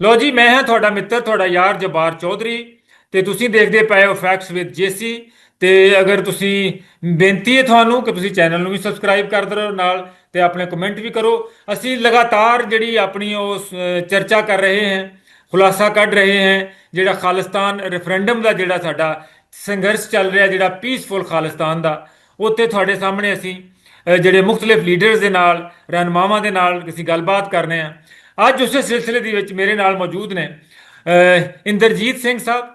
ਲੋ ਜੀ, ਮੈਂ ਹਾਂ ਤੁਹਾਡਾ ਮਿੱਤਰ, ਤੁਹਾਡਾ ਯਾਰ ਜਬਾਰ ਚੌਧਰੀ ਤੇ ਤੁਸੀਂ ਦੇਖਦੇ ਪਏ ਹੋ ਫੈਕਟਸ ਵਿਦ ਜੇਸੀ ਤੇ ਅਗਰ ਤੁਸੀਂ ਬੇਨਤੀ ਹੈ ਤੁਹਾਨੂੰ ਕਿ ਤੁਸੀਂ ਚੈਨਲ ਨੂੰ ਵੀ ਸਬਸਕ੍ਰਾਈਬ ਕਰ ਦਿਓ ਨਾਲ ਤੇ ਆਪਣੇ ਕਮੈਂਟ ਵੀ ਕਰੋ। ਅਸੀਂ ਲਗਾਤਾਰ ਜਿਹੜੀ ਆਪਣੀ ਉਹ ਚਰਚਾ ਕਰ ਰਹੇ ਹਾਂ, ਖੁਲਾਸਾ ਕੱਢ ਰਹੇ ਹਾਂ, ਜਿਹੜਾ ਖਾਲਿਸਤਾਨ ਰੈਫਰੈਂਡਮ ਦਾ ਜਿਹੜਾ ਸਾਡਾ ਸੰਘਰਸ਼ ਚੱਲ ਰਿਹਾ, ਜਿਹੜਾ ਪੀਸਫੁਲ ਖਾਲਿਸਤਾਨ ਦਾ, ਉੱਥੇ ਤੁਹਾਡੇ ਸਾਹਮਣੇ ਅਸੀਂ ਜਿਹੜੇ ਮੁxtਲਿਫ ਲੀਡਰਸ ਦੇ ਨਾਲ, ਰਹਿਨੁਮਾਵਾਂ ਦੇ ਨਾਲ ਅਸੀਂ ਗੱਲਬਾਤ ਕਰਨੇ ਆ ਅੱਜ ਉਸੇ ਸਿਲਸਿਲੇ ਦੇ ਵਿੱਚ ਮੇਰੇ ਨਾਲ ਮੌਜੂਦ ਨੇ ਇੰਦਰਜੀਤ ਸਿੰਘ ਸਾਹਿਬ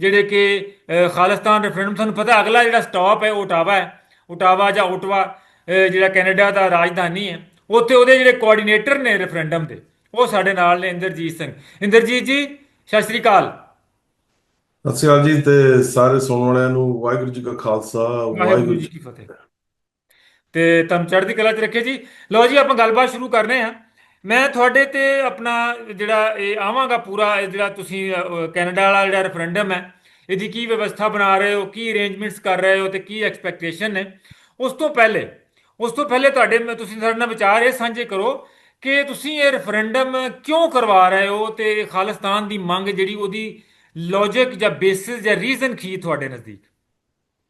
ਜਿਹੜੇ ਕਿ ਖਾਲਿਸਤਾਨ ਰੈਫਰੈਂਡਮ ਤੁਹਾਨੂੰ ਪਤਾ ਅਗਲਾ ਜਿਹੜਾ ਸਟਾਪ ਹੈ ਉਹ ਓਟਾਵਾ ਹੈ। ਓਟਾਵਾ ਜਾਂ ਓਟਵਾ ਜਿਹੜਾ ਕੈਨੇਡਾ ਦਾ ਰਾਜਧਾਨੀ ਹੈ ਉੱਥੇ ਉਹਦੇ ਜਿਹੜੇ ਕੋਆਰਡੀਨੇਟਰ ਨੇ ਰੈਫਰੈਂਡਮ ਦੇ ਉਹ ਸਾਡੇ ਨਾਲ ਨੇ ਇੰਦਰਜੀਤ ਸਿੰਘ। ਇੰਦਰਜੀਤ ਜੀ ਸਤਿ ਸ਼੍ਰੀ ਅਕਾਲ। ਸਤਿ ਸ਼੍ਰੀ ਅਕਾਲ ਜੀ ਤੇ ਸਾਰੇ ਸੁਣਨ ਵਾਲਿਆਂ ਨੂੰ ਵਾਹਿਗੁਰੂ ਜੀ ਕਾ ਖਾਲਸਾ ਵਾਹਿਗੁਰੂ ਜੀ ਕੀ ਫਤਿਹ। ਤੇ ਤੁਹਾਨੂੰ ਚੜ੍ਹਦੀ ਕਲਾ 'ਚ ਰੱਖੇ ਜੀ। ਲਓ ਜੀ ਆਪਾਂ ਗੱਲਬਾਤ ਸ਼ੁਰੂ ਕਰਨੇ ਆ। ਮੈਂ ਤੁਹਾਡੇ ਤੇ ਆਪਣਾ ਜਿਹੜਾ ਇਹ ਆਵਾਂਗਾ ਪੂਰਾ, ਇਹ ਜਿਹੜਾ ਤੁਸੀਂ ਕੈਨੇਡਾ ਵਾਲਾ ਜਿਹੜਾ ਰੈਫਰੈਂਡਮ ਹੈ, ਇਹਦੀ ਕੀ ਵਿਵਸਥਾ ਬਣਾ ਰਹੇ ਹੋ, ਕੀ ਅਰੇਂਜਮੈਂਟਸ ਕਰ ਰਹੇ ਹੋ ਤੇ ਕੀ ਐਕਸਪੈਕਟੇਸ਼ਨ ਨੇ? ਉਸ ਤੋਂ ਪਹਿਲੇ, ਉਸ ਤੋਂ ਪਹਿਲੇ ਤੁਹਾਡੇ ਤੁਸੀਂ ਸਾਡੇ ਨਾਲ ਵਿਚਾਰ ਇਹ ਸਾਂਝੇ ਕਰੋ ਕਿ ਤੁਸੀਂ ਇਹ ਰੈਫਰੈਂਡਮ ਕਿਉਂ ਕਰਵਾ ਰਹੇ ਹੋ ਤੇ ਖਾਲਿਸਤਾਨ ਦੀ ਮੰਗ ਜਿਹੜੀ ਉਹਦੀ ਲੌਜੀਕ ਜਾਂ ਬੇਸਿਸ ਜਾਂ ਰੀਜ਼ਨ ਕੀ ਤੁਹਾਡੇ ਨਜ਼ਦੀਕ?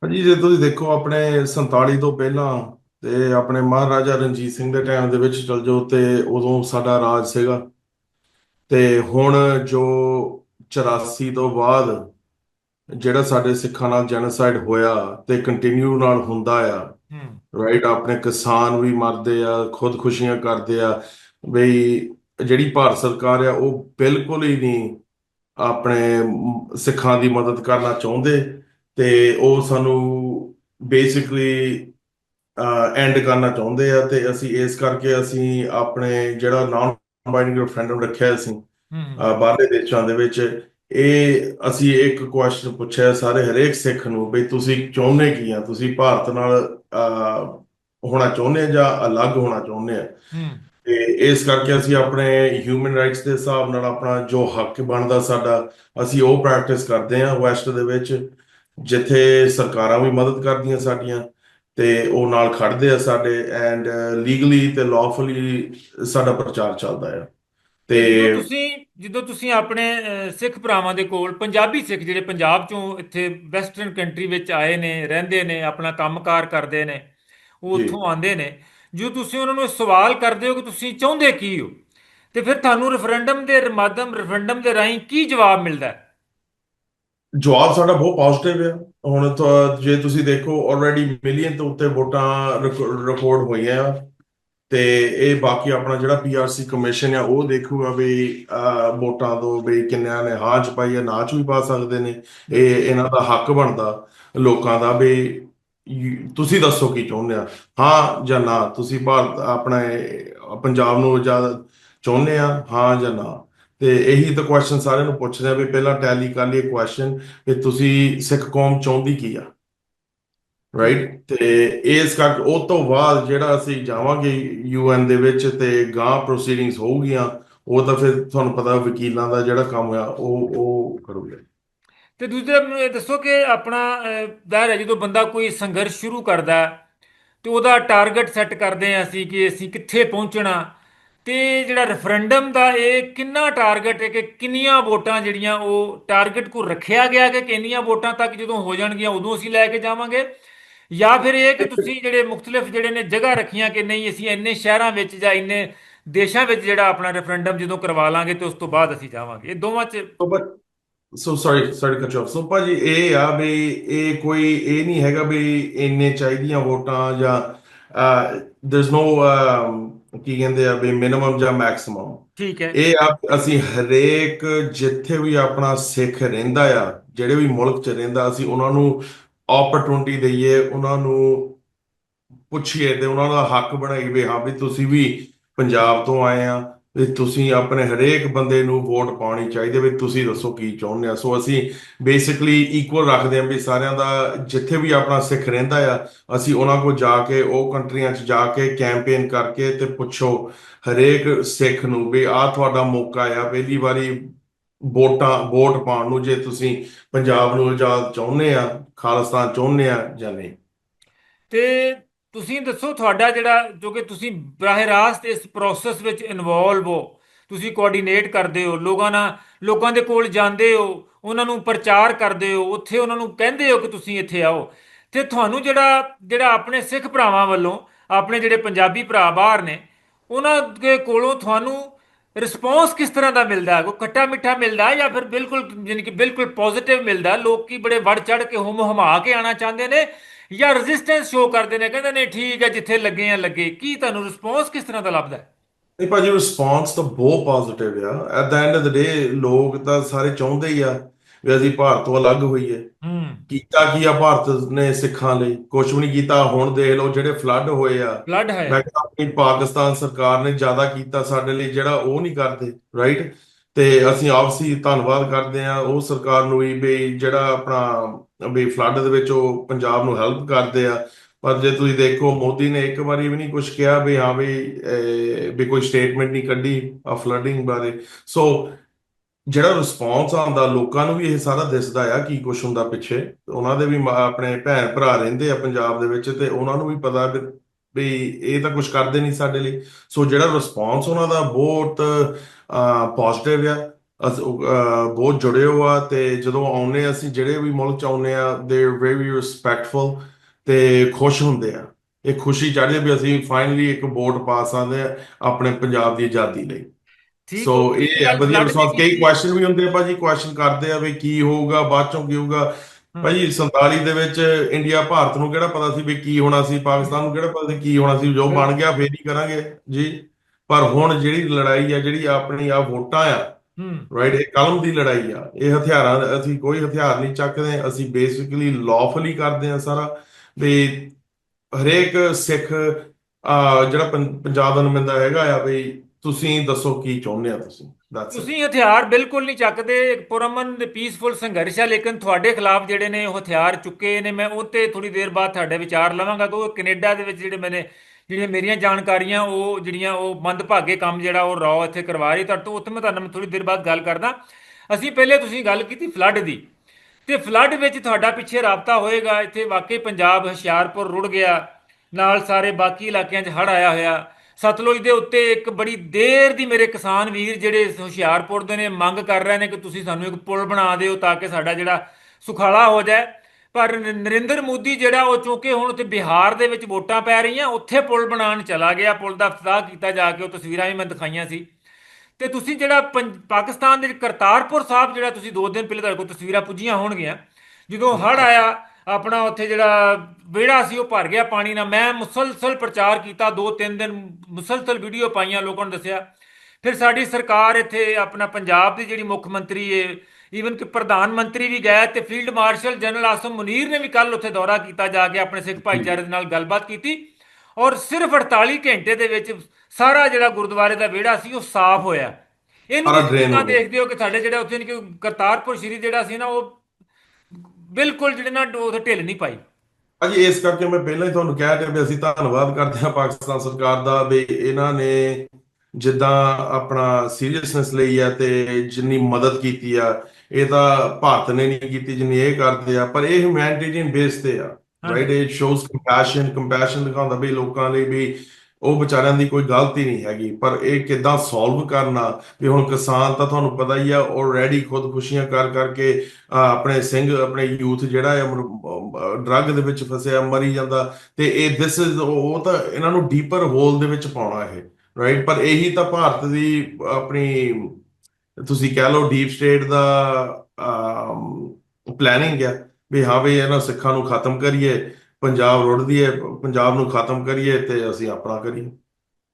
ਭਾਜੀ, ਜੇ ਤੁਸੀਂ ਦੇਖੋ ਆਪਣੇ 47 ਤੋਂ ਪਹਿਲਾਂ ਤੇ ਆਪਣੇ ਮਹਾਰਾਜਾ ਰਣਜੀਤ ਸਿੰਘ ਦੇ ਟਾਈਮ ਦੇ ਵਿੱਚ ਚਲ ਜਾਓ ਤੇ ਉਦੋਂ ਸਾਡਾ ਰਾਜ ਸੀਗਾ। ਤੇ ਹੁਣ ਜੋ 84 ਤੋਂ ਬਾਅਦ ਜਿਹੜਾ ਸਾਡੇ ਸਿੱਖਾਂ ਨਾਲ ਜੈਨੋਸਾਈਡ ਹੋਇਆ ਤੇ ਕੰਟੀਨਿਊ ਨਾਲ ਹੁੰਦਾ ਆ ਰਾਈਟ ਆਪਣੇ ਕਿਸਾਨ ਵੀ ਮਰਦੇ ਆ ਖੁਦਕੁਸ਼ੀਆਂ ਕਰਦੇ ਆ ਬਈ ਜਿਹੜੀ ਭਾਰਤ ਸਰਕਾਰ ਆ ਉਹ ਬਿਲਕੁਲ ਹੀ ਨਹੀਂ ਆਪਣੇ ਸਿੱਖਾਂ ਦੀ ਮਦਦ ਕਰਨਾ ਚਾਹੁੰਦੇ ਤੇ ਉਹ ਸਾਨੂੰ ਬੇਸਿਕਲੀ ਐਂਡ ਕਰਨਾ ਚਾਹੁੰਦੇ ਆ ਤੇ ਅਸੀਂ ਇਸ ਕਰਕੇ ਅਸੀਂ ਆਪਣੇ ਜਿਹੜਾ ਨਾਨ ਬਾਈਨਿੰਗ ਰੈਫਰੈਂਡਮ ਰੱਖਿਆ ਅਹ ਬਾਹਰਲੇ ਦੇਸ਼ਾਂ ਦੇ ਵਿੱਚ ਇਹ ਅਸੀਂ ਇੱਕ ਕੁਐਸਚਨ ਪੁੱਛਿਆ ਸਾਰੇ ਹਰੇਕ ਸਿੱਖ ਨੂੰ ਬਈ ਤੁਸੀਂ ਚਾਹੁੰਦੇ ਕੀ ਆ? ਤੁਸੀਂ ਭਾਰਤ ਨਾਲ ਹੋਣਾ ਚਾਹੁੰਦੇ ਆ ਜਾਂ ਅਲੱਗ ਹੋਣਾ ਚਾਹੁੰਦੇ ਆ? ਤੇ ਇਸ ਕਰਕੇ ਅਸੀਂ ਆਪਣੇ ਹਿਊਮਨ ਰਾਈਟਸ ਦੇ ਹਿਸਾਬ ਨਾਲ ਆਪਣਾ ਜੋ ਹੱਕ ਬਣਦਾ ਸਾਡਾ ਅਸੀਂ ਉਹ ਪ੍ਰੈਕਟਿਸ ਕਰਦੇ ਆ ਵੈਸਟ ਦੇ ਵਿੱਚ ਜਿੱਥੇ ਸਰਕਾਰਾਂ ਵੀ ਮਦਦ ਕਰਦੀਆਂ ਸਾਡੀਆਂ। ਤੇ ਉਹ ਨਾਲ ਖੜਦੇ ਆ ਸਾਡੇ ਐਂਡ ਲੀਗਲੀ ਤੇ ਲਾਫੁਲੀ ਸਾਡਾ ਪ੍ਰਚਾਰ ਚੱਲਦਾ ਆ। ਤੇ ਤੁਸੀਂ ਜਦੋਂ ਤੁਸੀਂ ਆਪਣੇ ਸਿੱਖ ਭਰਾਵਾਂ ਦੇ ਕੋਲ ਪੰਜਾਬੀ ਸਿੱਖ ਜਿਹੜੇ ਪੰਜਾਬ ਚੋਂ ਇੱਥੇ ਵੈਸਟਰਨ ਕੰਟਰੀ ਵਿੱਚ ਆਏ ਨੇ ਰਹਿੰਦੇ ਨੇ ਆਪਣਾ ਕੰਮਕਾਰ ਕਰਦੇ ਨੇ ਉਹ ਉੱਥੋਂ ਆਉਂਦੇ ਨੇ ਜੋ ਤੁਸੀਂ ਉਹਨਾਂ ਨੂੰ ਸਵਾਲ ਕਰਦੇ ਹੋ ਕਿ ਤੁਸੀਂ ਚਾਹੁੰਦੇ ਕੀ ਹੋ ਤੇ ਫਿਰ ਤੁਹਾਨੂੰ ਰੈਫਰੈਂਡਮ ਦੇ ਮਾਧਮ ਰੈਫਰੈਂਡਮ ਦੇ ਰਾਹੀਂ ਕੀ ਜਵਾਬ ਮਿਲਦਾ ਹੈ? ਜਵਾਬ ਸਾਡਾ ਬਹੁਤ ਪੋਜ਼ਿਟਿਵ ਹੈ ਹੁਣ ਜੇ ਤੁਸੀਂ ਦੇਖੋ ਆਲਰੇਡੀ ਮਿਲੀਅਨ ਤੋਂ ਉੱਤੇ ਵੋਟਾਂ ਰਿਕਾਰਡ ਹੋਈਆਂ ਆ। ਤੇ ਇਹ ਬਾਕੀ ਆਪਣਾ ਜਿਹੜਾ ਪੀਆਰਸੀ ਕਮਿਸ਼ਨ ਆ, ਉਹ ਦੇਖੂਗਾ ਵੀ ਵੋਟਾਂ ਤੋਂ ਵੀ ਕਿੰਨਿਆਂ ਨੇ ਹਾਂ ਚ ਪਾਈ ਆ, ਨਾ ਚ ਵੀ ਪਾ ਸਕਦੇ ਨੇ। ਇਹ, ਇਹਨਾਂ ਦਾ ਹੱਕ ਬਣਦਾ ਲੋਕਾਂ ਦਾ ਵੀ ਤੁਸੀਂ ਦੱਸੋ ਕੀ ਚਾਹੁੰਦੇ ਆ। ਹਾਂ ਜਾਂ ਨਾ, ਤੁਸੀਂ ਭਾਰਤ, ਆਪਣਾ ਪੰਜਾਬ ਨੂੰ ਆਜ਼ਾਦ ਚਾਹੁੰਦੇ ਆ, ਹਾਂ ਜਾਂ ਨਾ। ਤੇ ਇਹੀ ਤਾਂ ਕੁਐਸਚਨ ਸਾਰਿਆਂ ਨੂੰ ਪੁੱਛਦੇ ਆ ਵੀ ਪਹਿਲਾਂ ਟੈਲੀ ਕਰ ਲਈਏ ਕੁਐਸਚਨ ਕਿ ਤੁਸੀਂ ਸਿੱਖ ਕੌਮ ਚਾਹੁੰਦੀ ਕੀ ਆ? ਰਾਈਟ ਤੇ ਇਸ ਕਰਕੇ ਉਹ ਤੋਂ ਬਾਅਦ ਜਿਹੜਾ ਅਸੀਂ ਜਾਵਾਂਗੇ ਯੂਐਨ ਦੇ ਵਿੱਚ ਤੇ ਗਾਂ ਪ੍ਰੋਸੀਡਿੰਗਸ ਹੋਊਗੀਆਂ ਉਹ ਤਾਂ ਫਿਰ ਤੁਹਾਨੂੰ ਪਤਾ ਵਕੀਲਾਂ ਦਾ ਜਿਹੜਾ ਕੰਮ ਆ ਉਹ ਉਹ ਕਰੂਗੇ। ਤੇ ਦੂਜਾ ਮੈਨੂੰ ਇਹ ਦੱਸੋ ਕਿ ਆਪਣਾ ਅਹ, ਹੈ ਜਦੋਂ ਬੰਦਾ ਕੋਈ ਸੰਘਰਸ਼ ਸ਼ੁਰੂ ਕਰਦਾ ਤੇ ਉਹਦਾ ਟਾਰਗੇਟ ਸੈੱਟ ਕਰਦੇ ਹਾਂ ਅਸੀਂ ਕਿ ਅਸੀਂ ਕਿੱਥੇ ਪਹੁੰਚਣਾ ਤੇ ਜਿਹੜਾ ਰੈਫਰੈਂਡਮ ਦਾ ਇਹ ਕਿੰਨਾ ਟਾਰਗੇਟ ਹੈ ਕਿ ਕਿੰਨੀਆਂ ਵੋਟਾਂ ਜਿਹੜੀਆਂ ਉਹ ਟਾਰਗੇਟ ਕੋ ਰੱਖਿਆ ਗਿਆ ਕਿ ਕਿੰਨੀਆਂ ਵੋਟਾਂ ਤੱਕ ਜਦੋਂ ਹੋ ਜਾਣਗੀਆਂ ਉਦੋਂ ਅਸੀਂ ਲੈ ਕੇ ਜਾਵਾਂਗੇ? ਜਾਂ ਫਿਰ ਇਹ ਕਿ ਤੁਸੀਂ ਜਿਹੜੇ ਮੁxtਲਿਫ ਜਿਹੜੇ ਨੇ ਜਗ੍ਹਾ ਰੱਖੀਆਂ ਕਿ ਨਹੀਂ, ਅਸੀਂ ਇੰਨੇ ਸ਼ਹਿਰਾਂ ਵਿੱਚ ਜਾਂ ਇੰਨੇ ਦੇਸ਼ਾਂ ਵਿੱਚ ਜਿਹੜਾ ਆਪਣਾ ਰੈਫਰੈਂਡਮ ਜਦੋਂ ਕਰਵਾ ਲਾਂਗੇ ਤੇ ਉਸ ਤੋਂ ਬਾਅਦ ਅਸੀਂ ਜਾਵਾਂਗੇ? ਇਹ ਦੋਵਾਂ 'ਚ so sorry sorry cut off so ਭਾਜੀ ਇਹ ਆ ਵੀ ਇਹ ਕੋਈ, ਇਹ ਨਹੀਂ ਹੈਗਾ ਵੀ ਇੰਨੇ ਚਾਹੀਦੀਆਂ ਵੋਟਾਂ ਜਾਂ ਦੇਰ ਨੋ ਕੀ ਕਹਿੰਦੇ ਆ ਵੀ ਮਿਨੀਮਮ ਜਾਂ ਮੈਕਸਿਮਮ ਠੀਕ ਹੈ। ਇਹ ਆ ਅਸੀਂ ਹਰੇਕ ਜਿੱਥੇ ਵੀ ਆਪਣਾ ਸਿੱਖ ਰਹਿੰਦਾ ਆ ਜਿਹੜੇ ਵੀ ਮੁਲਕ 'ਚ ਰਹਿੰਦਾ ਅਸੀਂ ਉਹਨਾਂ ਨੂੰ ਓਪਰਚੁਨਿਟੀ ਦਈਏ ਉਹਨਾਂ ਨੂੰ ਪੁੱਛੀਏ ਤੇ ਉਹਨਾਂ ਦਾ ਹੱਕ ਬਣਾਈਏ ਵੀ ਹਾਂ ਵੀ ਤੁਸੀਂ ਵੀ ਪੰਜਾਬ ਤੋਂ ਆਏ ਆ ਵੀ ਤੁਸੀਂ ਆਪਣੇ ਹਰੇਕ ਬੰਦੇ ਨੂੰ ਵੋਟ ਪਾਉਣੀ ਚਾਹੀਦੀ ਵੀ ਤੁਸੀਂ ਦੱਸੋ ਕੀ ਚਾਹੁੰਦੇ ਆ। ਸੋ ਅਸੀਂ ਬੇਸਿਕਲੀ ਇਕੁਅਲ ਰੱਖਦੇ ਆ ਵੀ ਸਾਰਿਆਂ ਦਾ ਜਿੱਥੇ ਵੀ ਆਪਣਾ ਸਿੱਖ ਰਹਿੰਦਾ ਆ, ਅਸੀਂ ਉਹਨਾਂ ਕੋਲ ਜਾ ਕੇ, ਉਹ ਕੰਟਰੀਆਂ 'ਚ ਜਾ ਕੇ ਕੈਂਪੇਨ ਕਰਕੇ ਤੇ ਪੁੱਛੋ ਹਰੇਕ ਸਿੱਖ ਨੂੰ ਵੀ ਆਹ ਤੁਹਾਡਾ ਮੌਕਾ ਆ ਪਹਿਲੀ ਵਾਰੀ ਵੋਟਾਂ, ਵੋਟ ਪਾਉਣ ਨੂੰ ਜੇ ਤੁਸੀਂ ਪੰਜਾਬ ਨੂੰ ਆਜ਼ਾਦ ਚਾਹੁੰਦੇ ਆ, ਖਾਲਿਸਤਾਨ ਚਾਹੁੰਦੇ ਆ ਜਾਂ ਨਹੀਂ। ਤੇ ਤੁਸੀਂ ਦੱਸੋ ਤੁਹਾਡਾ ਜਿਹੜਾ, ਜੋ ਕਿ ਤੁਸੀਂ ਬਰਾਹ ਰਾਸਤ ਇਸ ਪ੍ਰੋਸੈਸ ਵਿੱਚ ਇਨਵੋਲਵ ਹੋ, ਤੁਸੀਂ ਕੋਆਰਡੀਨੇਟ ਕਰਦੇ ਹੋ, ਲੋਕਾਂ ਨਾਲ, ਲੋਕਾਂ ਦੇ ਕੋਲ ਜਾਂਦੇ ਹੋ, ਉਹਨਾਂ ਨੂੰ ਪ੍ਰਚਾਰ ਕਰਦੇ ਹੋ, ਉੱਥੇ ਉਹਨਾਂ ਨੂੰ ਕਹਿੰਦੇ ਹੋ ਕਿ ਤੁਸੀਂ ਇੱਥੇ ਆਓ। ਤੇ ਤੁਹਾਨੂੰ ਜਿਹੜਾ ਜਿਹੜਾ ਆਪਣੇ ਸਿੱਖ ਭਰਾਵਾਂ ਵੱਲੋਂ, ਆਪਣੇ ਜਿਹੜੇ ਪੰਜਾਬੀ ਭਰਾ ਬਾਹਰ ਨੇ, ਉਹਨਾਂ ਦੇ ਕੋਲੋਂ ਤੁਹਾਨੂੰ ਰਿਸਪੌਂਸ ਕਿਸ ਤਰ੍ਹਾਂ ਦਾ ਮਿਲਦਾ? ਹੈ ਕੋਈ ਖੱਟਾ ਮਿੱਠਾ ਮਿਲਦਾ ਜਾਂ ਫਿਰ ਬਿਲਕੁਲ ਯਾਨੀ ਕਿ ਬਿਲਕੁਲ ਪੋਜ਼ਿਟਿਵ ਮਿਲਦਾ? ਲੋਕ ਲੋਕੀ ਬੜੇ ਵੱਧ ਚੜ ਕੇ ਹੁਮ ਹੁਮਾ ਕੇ ਆਣਾ ਚਾਹੁੰਦੇ ਨੇ? ਜਾਂ ਰੈਜ਼ਿਸਟੈਂਸ ਸ਼ੋ ਕਰਦੇ ਨੇ ਕਹਿੰਦੇ ਨੇ ਠੀਕ ਹੈ ਜਿੱਥੇ ਲੱਗੇ ਆ ਲੱਗੇ। ਕੀ ਤੁਹਾਨੂੰ ਰਿਸਪੌਂਸ ਕਿਸ ਤਰ੍ਹਾਂ ਦਾ ਲੱਭਦਾ ਹੈ? ਨਹੀਂ ਭਾਜੀ ਰਿਸਪੌਂਸ ਤਾਂ ਬਹੁਤ ਪੋਜ਼ਿਟਿਵ ਆ। At the end of the day ਲੋਕ ਤਾਂ ਸਾਰੇ ਚਾਹੁੰਦੇ ਹੀ ਆ ਵੀ ਅਸੀਂ ਭਾਰਤ ਤੋਂ ਅਲੱਗ ਹੋਈਏ। ਹੂੰ। ਕੀਤਾ ਕੀ ਆ ਭਾਰਤ ਨੇ ਸਿੱਖਾਂ ਲਈ? ਕੁਝ ਵੀ ਨਹੀਂ ਕੀਤਾ। ਹੁਣ ਦੇਖ ਲਓ ਜਿਹੜੇ ਫਲੱਡ ਹੋਏ ਆ। ਫਲੱਡ ਹੈ। ਮੈਂ ਆਪਣੀ ਪਾਕਿਸਤਾਨ ਸਰਕਾਰ ਨੇ ਜ਼ਿਆਦਾ ਕੀਤਾ ਸਾਡੇ ਲਈ ਜਿਹੜਾ ਉਹ ਨਹੀਂ ਕਰਦੇ ਰਾਈਟ ਤੇ ਅਸੀਂ ਆਪਸੀ ਧੰਨਵਾਦ ਕਰਦੇ ਆ। ਉਹ ਸਰਕਾਰ ਨੂੰ ਵੀ ਜਿਹੜਾ ਆਪਣਾ ਵੀ ਫਲੱਡ ਦੇ ਵਿੱਚ ਉਹ ਪੰਜਾਬ ਨੂੰ ਹੈਲਪ ਕਰਦੇ ਆ। ਪਰ ਜੇ ਤੁਸੀਂ ਦੇਖੋ, ਮੋਦੀ ਨੇ ਇੱਕ ਵਾਰੀ ਵੀ ਨਹੀਂ ਕੁਝ ਕਿਹਾ ਵੀ ਹਾਂ ਵੀ ਵੀ ਕੋਈ ਸਟੇਟਮੈਂਟ ਨਹੀਂ ਕੱਢੀ ਆ ਫਲੱਡਿੰਗ ਬਾਰੇ। ਸੋ ਜਿਹੜਾ ਰਿਸਪੌਂਸ ਆਉਂਦਾ, ਲੋਕਾਂ ਨੂੰ ਵੀ ਇਹ ਸਾਰਾ ਦਿਸਦਾ ਆ ਕੀ ਕੁਝ ਹੁੰਦਾ ਪਿੱਛੇ। ਉਹਨਾਂ ਦੇ ਵੀ ਮ- ਆਪਣੇ ਭੈਣ ਭਰਾ ਰਹਿੰਦੇ ਆ ਪੰਜਾਬ ਦੇ ਵਿੱਚ ਤੇ ਉਹਨਾਂ ਨੂੰ ਵੀ ਪਤਾ ਵੀ ਵੀ ਇਹ ਤਾਂ ਕੁਝ ਕਰਦੇ ਨਹੀਂ ਸਾਡੇ ਲਈ। ਸੋ ਜਿਹੜਾ ਰਿਸਪੌਂਸ ਉਹਨਾਂ ਦਾ ਬਹੁਤ ਪੋਜ਼ਿਟਿਵ ਆ। ਬਹੁਤ ਜੁੜੇ ਹੋ ਆ ਤੇ ਜਦੋਂ ਆਉਨੇ ਅਸੀਂ ਜਿਹੜੇ ਵੀ ਮੁਲਕ ਚ ਆਉਨੇ ਆ ਦੇ ਵੈਰੀ ਰਿਸਪੈਕਟਫੁਲ ਤੇ ਖੁਸ਼ ਹੁੰਦੇ ਆ। ਇਹ ਖੁਸ਼ੀ ਚੜ੍ਹਦੀ ਆ ਵੀ ਅਸੀਂ ਫਾਈਨਲੀ ਇੱਕ ਵੋਟ ਪਾ ਸਕਦੇ ਆ ਆਪਣੇ ਪੰਜਾਬ ਦੀ ਆਜ਼ਾਦੀ ਲਈ। ਸੋ ਇਹ ਵਧੀਆ ਰਿਸਪੌਂਸ ਕਈ। ਕੁਐਸਚਨ ਵੀ ਹੁੰਦੇ ਆ ਭਾਜੀ ਕੁਐਸਚਨ ਕਰਦੇ ਆ ਵੀ ਕੀ ਹੋਊਗਾ ਬਾਅਦ ਚੋਂ ਕੀ ਹੋਊਗਾ। ਭਾਜੀ 47 ਦੇ ਵਿੱਚ ਇੰਡੀਆ ਭਾਰਤ ਨੂੰ ਕਿਹੜਾ ਪਤਾ ਸੀ ਵੀ ਕੀ ਹੋਣਾ ਸੀ ਪਾਕਿਸਤਾਨ ਨੂੰ ਕਿਹੜਾ ਪਤਾ ਸੀ ਕੀ ਹੋਣਾ ਸੀ ਜੋ ਬਣ ਗਿਆ ਫੇਰ ਹੀ ਕਰਾਂਗੇ। ਜੀ ਪਰ ਹੁਣ ਜਿਹੜੀ ਲੜਾਈ ਆ ਜਿਹੜੀ ਆਪਣੀ ਆ ਵੋਟਾਂ ਆ ਰਾਈਟ ਇਹ ਕਲਮ ਦੀ ਲੜਾਈ ਆ। ਇਹ ਹਥਿਆਰਾਂ ਅਸੀਂ ਕੋਈ ਹਥਿਆਰ ਨਹੀਂ ਚੱਕਦੇ। ਅਸੀਂ ਬੇਸਿਕਲੀ ਲਾਫੁਲੀ ਕਰਦੇ ਆ ਸਾਰਾ। ਵੀ ਹਰੇਕ ਸਿੱਖ ਆ ਜਿਹੜਾ ਪੰਜਾਬ ਦਾ ਨੁਮਾਇੰਦਾ ਹੈਗਾ ਆ ਵੀ ਤੁਸੀਂ ਦੱਸੋ ਕੀ ਚਾਹੁੰਦੇ ਆ ਤੁਸੀਂ? ਤੁਸੀਂ ਹਥਿਆਰ ਬਿਲਕੁਲ ਨਹੀਂ ਚੱਕਦੇ। ਇੱਕ ਪੁਰਮਨ ਦੇ ਪੀਸਫੁਲ ਸੰਘਰਸ਼ ਹੈ ਲੇਕਿਨ ਤੁਹਾਡੇ ਖਿਲਾਫ ਜਿਹੜੇ ਨੇ ਉਹ ਹਥਿਆਰ ਚੁੱਕੇ ਨੇ। ਮੈਂ ਉਹ ਤੇ ਥੋੜੀ ਦੇਰ ਬਾਅਦ ਤੁਹਾਡੇ ਵਿਚਾਰ ਲਵਾਂਗਾ ਕਿਉਂਕਿ ਕੈਨੇਡਾ ਦੇ ਵਿੱਚ ਜਿਹੜੇ ਮੈਨੇ ਜਿਹੜੀਆਂ ਮੇਰੀਆਂ ਜਾਣਕਾਰੀਆਂ, ਉਹ ਜਿਹੜੀਆਂ ਉਹ ਮੰਦਭਾਗੇ ਕੰਮ ਜਿਹੜਾ ਉਹ ਰॉ ਇੱਥੇ ਕਰਵਾ ਰਹੀ, ਤੁਹਾਡੇ ਤੋਂ ਉੱਥੇ ਮੈਂ ਤੁਹਾਨੂੰ ਥੋੜੀ ਦੇਰ ਬਾਅਦ ਗੱਲ ਕਰਦਾ। ਅਸੀਂ ਪਹਿਲੇ ਤੁਸੀਂ ਗੱਲ ਕੀਤੀ ਫਲੱਡ ਦੀ। ਤੇ ਫਲੱਡ ਵਿੱਚ ਤੁਹਾਡਾ ਪਿੱਛੇ ਰਾਬਤਾ ਹੋਏਗਾ, ਇੱਥੇ ਵਾਕਈ ਪੰਜਾਬ ਹੁਸ਼ਿਆਰਪੁਰ ਰੁੜ ਗਿਆ, ਨਾਲ ਸਾਰੇ ਬਾਕੀ ਇਲਾਕਿਆਂ 'ਚ ਹੜ੍ਹ ਆਇਆ ਹੋਇਆ। ਸਤਲੁਜ ਦੇ ਉੱਤੇ ਇੱਕ ਬੜੀ ਦੇਰ ਦੀ ਮੇਰੇ ਕਿਸਾਨ ਵੀਰ ਜਿਹੜੇ ਹੁਸ਼ਿਆਰਪੁਰ ਦੇ ਨੇ, ਮੰਗ ਕਰ ਰਹੇ ਨੇ ਕਿ ਤੁਸੀਂ ਸਾਨੂੰ ਇੱਕ ਪੁਲ ਬਣਾ ਦਿਓ ਤਾਂ ਕਿ ਸਾਡਾ ਜਿਹੜਾ ਸੁਖਾਲਾ ਹੋ ਜਾਏ। ਪਰ ਨਰਿੰਦਰ ਮੋਦੀ ਜਿਹੜਾ ਉਹ ਚੁੱਕੇ ਹੁਣ ਉੱਥੇ ਬਿਹਾਰ ਦੇ ਵਿੱਚ ਵੋਟਾਂ ਪੈ ਰਹੀਆਂ ਉੱਥੇ ਪੁਲ ਬਣਾਉਣ ਚਲਾ ਗਿਆ ਪੁਲ ਦਾ ਇਫਤਤਾਹ ਕੀਤਾ ਜਾ ਕੇ ਉਹ ਤਸਵੀਰਾਂ ਵੀ ਮੈਂ ਦਿਖਾਈਆਂ ਸੀ। ਤੇ ਤੁਸੀਂ ਜਿਹੜਾ ਪਾਕਿਸਤਾਨ ਦੇ ਕਰਤਾਰਪੁਰ ਸਾਹਿਬ ਜਿਹੜਾ ਤੁਸੀਂ ਦੋ ਦਿਨ ਪਹਿਲੇ ਤੁਹਾਡੇ ਕੋਲ ਤਸਵੀਰਾਂ ਪੁੱਜੀਆਂ ਹੋਣਗੀਆਂ ਜਦੋਂ ਹੜ੍ਹ ਆਇਆ ਆਪਣਾ ਉੱਥੇ ਜਿਹੜਾ ਵਿਹੜਾ ਸੀ ਉਹ ਭਰ ਗਿਆ ਪਾਣੀ ਨਾਲ। ਮੈਂ ਮੁਸਲਸਲ ਪ੍ਰਚਾਰ ਕੀਤਾ ਦੋ ਤਿੰਨ ਦਿਨ ਮੁਸਲਸਲ ਵੀਡੀਓ ਪਾਈਆਂ ਲੋਕਾਂ ਨੂੰ ਦੱਸਿਆ। ਫਿਰ ਸਾਡੀ ਸਰਕਾਰ ਇੱਥੇ ਆਪਣਾ ਪੰਜਾਬ ਦੀ ਜਿਹੜੀ ਮੁੱਖ ਮੰਤਰੀ ਹੈ ਈਵਨ ਕਿ ਪ੍ਰਧਾਨ ਮੰਤਰੀ ਵੀ ਗਏ ਤੇ field marshal general Asim Munir ਨੇ ਵੀ ਕੱਲ ਉੱਥੇ ਦੌਰਾ ਕੀਤਾ ਜਾ ਕੇ ਆਪਣੇ ਸਿੱਖ ਭਾਈਚਾਰੇ ਦੇ ਨਾਲ ਗੱਲਬਾਤ ਕੀਤੀ। ਔਰ ਸਿਰਫ 48 ਘੰਟੇ ਦੇ ਵਿੱਚ ਸਾਰਾ ਜਿਹੜਾ ਗੁਰਦੁਆਰੇ ਦਾ ਵਿਹੜਾ ਸੀ ਉਹ ਸਾਫ਼ ਹੋਇਆ। ਇਹਨੂੰ। ਦੇਖਦੇ ਹੋ ਕਿ ਸਾਡੇ ਜਿਹੜਾ ਉੱਥੇ ਕਿ ਕਰਤਾਰਪੁਰ ਸ਼੍ਰੀ ਜਿਹੜਾ ਸੀ ਨਾ ਉਹ ਬਿਲਕੁਲ ਜਿਹੜੇ ਨਾ ਉੱਥੇ ਢਿੱਲ ਨਹੀਂ ਪਾਈ। ਅਜੀ ਇਸ ਕਰਕੇ ਮੈਂ ਪਹਿਲਾਂ ਹੀ ਤੁਹਾਨੂੰ ਕਹਿ ਰਿਹਾ ਵੀ ਅਸੀਂ ਧੰਨਵਾਦ ਕਰਦੇ ਹਾਂ ਪਾਕਿਸਤਾਨ ਸਰਕਾਰ ਦਾ ਵੀ ਇਹਨਾਂ ਨੇ ਜਿੱਦਾਂ ਆਪਣਾ ਸੀਰੀਅਸਨੈਸ ਲਈ ਆ ਤੇ ਜਿੰਨੀ ਮਦਦ ਕੀਤੀ ਆ। ਇਹ ਤਾਂ ਭਾਰਤ ਨੇ ਨਹੀਂ ਕੀਤੀ ਜਿੰਨੀ ਇਹ ਕਰਦੇ ਆ ਪਰ ਇਹ ਹਿਊਮੈਨਿਟੇਰੀਅਨ ਬੇਸ ਤੇ ਆ right it shows compassion compassion ਦਿਖਾਉਂਦਾ ਵੀ ਲੋਕਾਂ ਲਈ ਵੀ ਉਹ ਵਿਚਾਰਿਆਂ ਦੀ ਕੋਈ ਗਲਤੀ ਨਹੀਂ ਹੈਗੀ ਪਰ ਇਹ ਕਿੱਦਾਂ ਸੋਲਵ ਕਰਨਾ ਵੀ ਹੁਣ ਕਿਸਾਨ ਤਾਂ ਤੁਹਾਨੂੰ ਪਤਾ ਹੀ ਆ ਆਲਰੇਡੀ ਖੁਦਕੁਸ਼ੀਆਂ ਕਰ ਕਰਕੇ ਆਪਣੇ ਸਿੰਘ ਆਪਣੇ ਯੂਥ ਜਿਹੜਾ ਹੈ ਡਰੱਗ ਦੇ ਵਿੱਚ ਫਸਿਆ ਮਰੀ ਜਾਂਦਾ ਤੇ ਇਹ ਦਿਸ ਇਜ਼ ਉਹ ਤਾਂ ਇਹਨਾਂ ਨੂੰ ਡੀਪਰ ਹੋਲ ਦੇ ਵਿੱਚ ਪਾਉਣਾ ਇਹ ਰਾਈਟ ਪਰ ਇਹੀ ਤਾਂ ਭਾਰਤ ਦੀ ਆਪਣੀ ਤੁਸੀਂ ਕਹਿ ਲਓ ਡੀਪ ਸਟੇਟ ਦਾ ਪਲੈਨਿੰਗ ਆ ਵੀ ਹਾਂ ਵੀ ਇਹਨਾਂ ਸਿੱਖਾਂ ਨੂੰ ਖਤਮ ਕਰੀਏ ਪੰਜਾਬ ਰੁੜਦੀ ਹੈ ਪੰਜਾਬ ਨੂੰ ਖਤਮ ਕਰੀਏ ਤੇ ਅਸੀਂ ਆਪਣਾ ਕਰੀਏ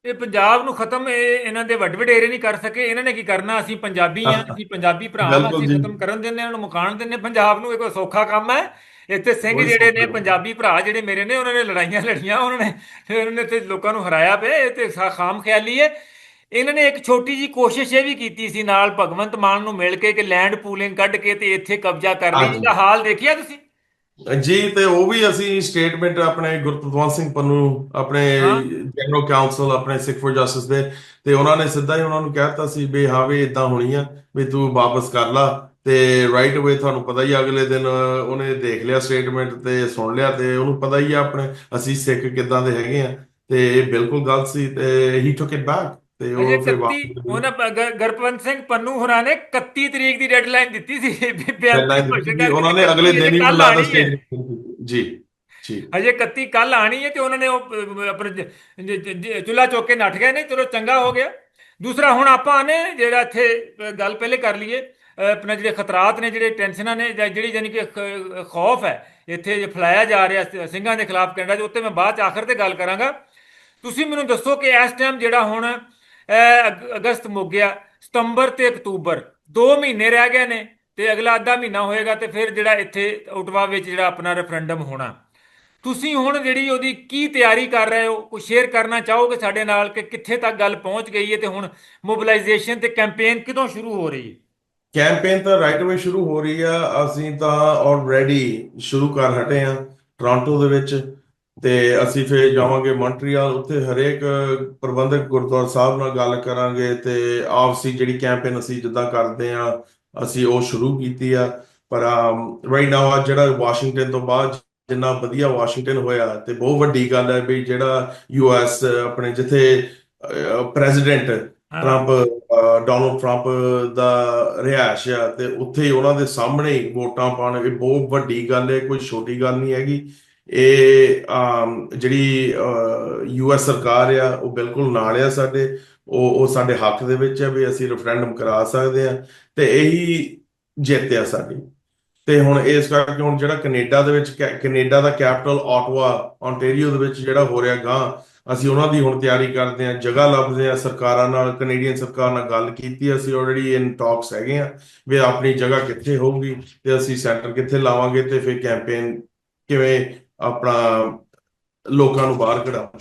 ਇਹ ਪੰਜਾਬ ਨੂੰ ਖਤਮ ਇਹ ਇਹਨਾਂ ਦੇ ਵੱਡ ਵਡੇਰੇ ਨਹੀਂ ਕਰ ਸਕੇ ਇਹਨਾਂ ਨੇ ਕੀ ਕਰਨਾ ਅਸੀਂ ਪੰਜਾਬੀ ਆ ਅਸੀਂ ਪੰਜਾਬੀ ਭਰਾ ਹਾਂ ਅਸੀਂ। ਖਤਮ ਕਰਨ ਦਿੰਦੇ ਹਾਂ ਉਹਨਾਂ ਨੂੰ ਮਕਾਨ ਦਿੰਦੇ ਹਾਂ। ਪੰਜਾਬ ਨੂੰ ਇਹ ਕੋਈ ਸੌਖਾ ਕੰਮ ਹੈ ਇੱਥੇ ਸਿੰਘ ਜਿਹੜੇ ਨੇ ਪੰਜਾਬੀ ਭਰਾ ਜਿਹੜੇ ਮੇਰੇ ਨੇ ਉਹਨਾਂ ਨੇ ਲੜਾਈਆਂ ਲੜੀਆਂ ਉਹਨਾਂ ਨੇ ਫਿਰ ਉਹਨਾਂ ਨੇ ਤੇ ਲੋਕਾਂ ਨੂੰ ਹਰਾਇਆ ਪਿਆ ਇਹ ਤੇ ਖਾਮ ਖਿਆਲੀ ਹੈ ਇਹਨਾਂ ਨੇ ਇੱਕ ਛੋਟੀ ਜੀ ਕੋਸ਼ਿਸ਼ ਇਹ ਵੀ ਕੀਤੀ ਸੀ ਨਾਲ ਭਗਵੰਤ ਮਾਨ ਨੂੰ ਮਿਲ ਕੇ ਕਿ ਲੈਂਡ ਪੂਲਿੰਗ ਕੱਢ ਕੇ ਤੇ ਇੱਥੇ ਕਬਜ਼ਾ ਕਰ ਲਈ। ਇਹਦਾ ਹਾਲ ਦੇਖਿਆ ਤੁਸੀਂ ਜੀ ਤੇ ਉਹ ਵੀ ਅਸੀਂ ਸਟੇਟਮੈਂਟ ਆਪਣੇ ਗੁਰਪ੍ਰਤਵੰਤ ਸਿੰਘ ਪੰਨੂ ਆਪਣੇ। ਜਨਰਲ ਕਾਉਂਸਲ ਆਪਣੇ ਸਿੱਖ ਫॉर ਜਸਟਿਸ ਦੇ ਤੇ ਉਹਨਾਂ ਨੇ ਸਿੱਧਾ ਹੀ ਉਹਨਾਂ ਨੂੰ ਕਹਿਤਾ ਸੀ ਵੀ ਹਾਂ ਵੀ ਇਦਾਂ ਹੋਣੀ ਆ ਵੀ ਤੂੰ ਵਾਪਸ ਕਰ ਲਾ ਤੇ ਰਾਈਟ ਅਵੇ ਤੁਹਾਨੂੰ ਪਤਾ ਹੀ ਅਗਲੇ ਦਿਨ ਉਹਨੇ ਦੇਖ ਲਿਆ ਸਟੇਟਮੈਂਟ ਤੇ ਸੁਣ ਲਿਆ ਤੇ ਉਹਨੂੰ ਪਤਾ ਹੀ ਆ ਆਪਣੇ ਅਸੀਂ ਸਿੱਖ ਕਿੱਦਾਂ ਦੇ ਹੈਗੇ ਆ ਤੇ ਇਹ ਬਿਲਕੁਲ ਗਲਤ ਸੀ ਤੇ ਹੀ ਟੁਕ ਇਟ ਬੈਕ ਤੇ ਅਜੇ ਉਹ ਫਿਰ 31 ਵਾਪਸ ਉਹਨਾਂ ਪ- ਗ- ਗੁਰਪੰਤ ਸਿੰਘ ਪੰਨੂ ਹੋਰਾਂ ਨੇ 31 ਤਰੀਕ ਦੀ ਡੈਡਲਾਈਨ ਦਿੱਤੀ ਸੀ ਉਹਨਾਂ ਨੇ 31 ਅਗਲੇ ਅਜੇ ਦਿਨ ਹੀ ਦਿੱਤੇ ਹੈ। ਜੀ ਜੀ। ਹਜੇ 31 ਕੱਲ ਆਣੀ ਹੈ ਤੇ ਉਹਨਾਂ ਨੇ ਉਹ ਆਪਣੇ ਚੁੱਲ੍ਹਾ ਚੁੱਕ ਕੇ ਨੱਠ ਗਏ ਨੇ ਚਲੋ ਚੰਗਾ ਹੋ ਗਿਆ। ਦੂਸਰਾ ਹੁਣ ਆਪਾਂ ਨੇ ਜਿਹੜਾ ਇੱਥੇ ਗੱਲ ਪਹਿਲੇ ਕਰ ਲਈਏ ਆਪਣਾ ਜਿਹੜੇ ਖਤਰਾਤ ਨੇ ਜਿਹੜੇ ਟੈਨਸ਼ਨਾਂ ਨੇ ਜਾਂ ਜਿਹੜੀ ਜਾਨੀ ਕਿ ਖੌਫ ਹੈ ਇੱਥੇ ਜੇ ਫੈਲਾਇਆ ਜਾ ਰਿਹਾ ਸਿੰਘਾਂ ਦੇ ਖਿਲਾਫ ਕੈਨੇਡਾ ਦੇ ਉੱਤੇ ਮੈਂ ਬਾਅਦ ਚ ਆਖਰ ਤੇ ਗੱਲ ਕਰਾਂਗਾ। ਤੁਸੀਂ ਮੈਨੂੰ ਦੱਸੋ ਕਿ ਇਸ ਟਾਈਮ ਜਿਹੜਾ ਹੁਣ ਅਗਸਤ ਮੁੱਕ ਗਿਆ, ਸਤੰਬਰ ਤੇ ਅਕਤੂਬਰ 2 ਮਹੀਨੇ ਰਹਿ ਗਏ ਨੇ, ਤੇ ਅਗਲਾ ਅੱਧਾ ਮਹੀਨਾ ਹੋਏਗਾ ਤੇ ਫਿਰ ਜਿਹੜਾ ਇੱਥੇ ਓਟਵਾ ਵਿੱਚ ਜਿਹੜਾ ਆਪਣਾ ਰੈਫਰੈਂਡਮ ਹੋਣਾ। ਤੁਸੀਂ ਹੁਣ ਜਿਹੜੀ ਉਹਦੀ ਕੀ ਤਿਆਰੀ ਕਰ ਰਹੇ ਹੋ, ਕੋਈ ਸ਼ੇਅਰ ਕਰਨਾ ਚਾਹੋਗੇ ਸਾਡੇ ਨਾਲ ਕਿ ਕਿੱਥੇ ਤੱਕ ਗੱਲ ਪਹੁੰਚ ਗਈ ਹੈ ਤੇ ਹੁਣ ਮੋਬਿਲਾਈਜੇਸ਼ਨ ਤੇ ਕੈਂਪੇਨ ਕਿਦੋਂ ਸ਼ੁਰੂ ਹੋ ਰਹੀ ਹੈ? ਕੈਂਪੇਨ ਤਾਂ ਰਾਈਟ ਅਵੇ ਸ਼ੁਰੂ ਹੋ ਰਹੀ ਆ, ਅਸੀਂ ਤਾਂ ਆਲਰੇਡੀ ਸ਼ੁਰੂ ਕਰ ਹਟੇ ਆ ਟੋਰਾਂਟੋ ਦੇ ਵਿੱਚ। ਤੇ ਅਸੀਂ ਫਿਰ ਜਾਵਾਂਗੇ ਮੌਂਟਰੀਅਲ ਉੱਥੇ ਹਰੇਕ ਪ੍ਰਬੰਧਕ ਗੁਰਦੁਆਰਾ ਸਾਹਿਬ ਨਾਲ ਗੱਲ ਕਰਾਂਗੇ ਤੇ ਆਪਸੀ ਜਿਹੜੀ ਕੈਂਪੇਨ ਅਸੀਂ ਜਿੱਦਾਂ ਕਰਦੇ ਆ ਅਸੀਂ ਉਹ ਸ਼ੁਰੂ ਕੀਤੀ ਆ। ਪਰ ਰਾਈਟ ਨਾਓ ਆ ਜਿਹੜਾ ਵਾਸ਼ਿੰਗਟਨ ਤੋਂ ਬਾਅਦ ਜਿੰਨਾ ਵਧੀਆ ਵਾਸ਼ਿੰਗਟਨ ਹੋਇਆ ਤੇ ਬਹੁਤ ਵੱਡੀ ਗੱਲ ਹੈ ਵੀ ਜਿਹੜਾ ਯੂਐਸ ਆਪਣੇ ਜਿੱਥੇ ਪ੍ਰੈਜ਼ੀਡੈਂਟ ਟਰੰਪ ਡੋਨਲਡ ਟਰੰਪ ਦਾ ਰਿਹਾਇਸ਼ ਆ ਤੇ ਉੱਥੇ ਉਹਨਾਂ ਦੇ ਸਾਹਮਣੇ ਵੋਟਾਂ ਪਾਉਣ ਇਹ ਬਹੁਤ ਵੱਡੀ ਗੱਲ ਹੈ ਕੋਈ ਛੋਟੀ ਗੱਲ ਨਹੀਂ ਹੈਗੀ। ਇਹ ਆਮ, ਜਿਹੜੀ ਯੂਐਸ ਸਰਕਾਰ ਆ ਉਹ ਬਿਲਕੁਲ ਨਾਲ ਆ ਸਾਡੇ। ਉਹ ਉਹ ਸਾਡੇ ਹੱਕ ਦੇ ਵਿੱਚ ਆ ਵੀ ਅਸੀਂ ਰੈਫਰੈਂਡਮ ਕਰਾ ਸਕਦੇ ਆ ਤੇ ਇਹੀ ਜਿੱਤ ਆ ਸਾਡੀ। ਤੇ ਹੁਣ ਇਸ ਕਰਕੇ ਹੁਣ ਜਿਹੜਾ ਕੈਨੇਡਾ ਦੇ ਵਿੱਚ ਕੈ- ਕੈਨੇਡਾ ਦਾ ਕੈਪੀਟਲ ਆਟਵਾ ontario ਦੇ ਵਿੱਚ ਜਿਹੜਾ ਹੋ ਰਿਹਾ ਗਾਂ ਅਸੀਂ ਉਹਨਾਂ ਦੀ ਹੁਣ ਤਿਆਰੀ ਕਰਦੇ ਹਾਂ ਜਗ੍ਹਾ ਲੱਭਦੇ ਹਾਂ ਸਰਕਾਰਾਂ ਨਾਲ ਕੈਨੇਡੀਅਨ ਸਰਕਾਰ ਨਾਲ ਗੱਲ ਕੀਤੀ ਅਸੀਂ ਆਲਰੇਡੀ ਇਨ ਟਾਕਸ ਹੈਗੇ ਆ ਵੀ ਆਪਣੀ ਜਗ੍ਹਾ ਕਿੱਥੇ ਹੋਊਗੀ ਤੇ ਅਸੀਂ ਸੈਂਟਰ ਕਿੱਥੇ ਲਾਵਾਂਗੇ ਤੇ ਫਿਰ ਕੈਂਪੇਨ ਕਿਵੇਂ ਆਪਣਾ ਲੋਕਾਂ ਨੂੰ ਬਾਹਰ ਕਢਾਵਾਂਗੇ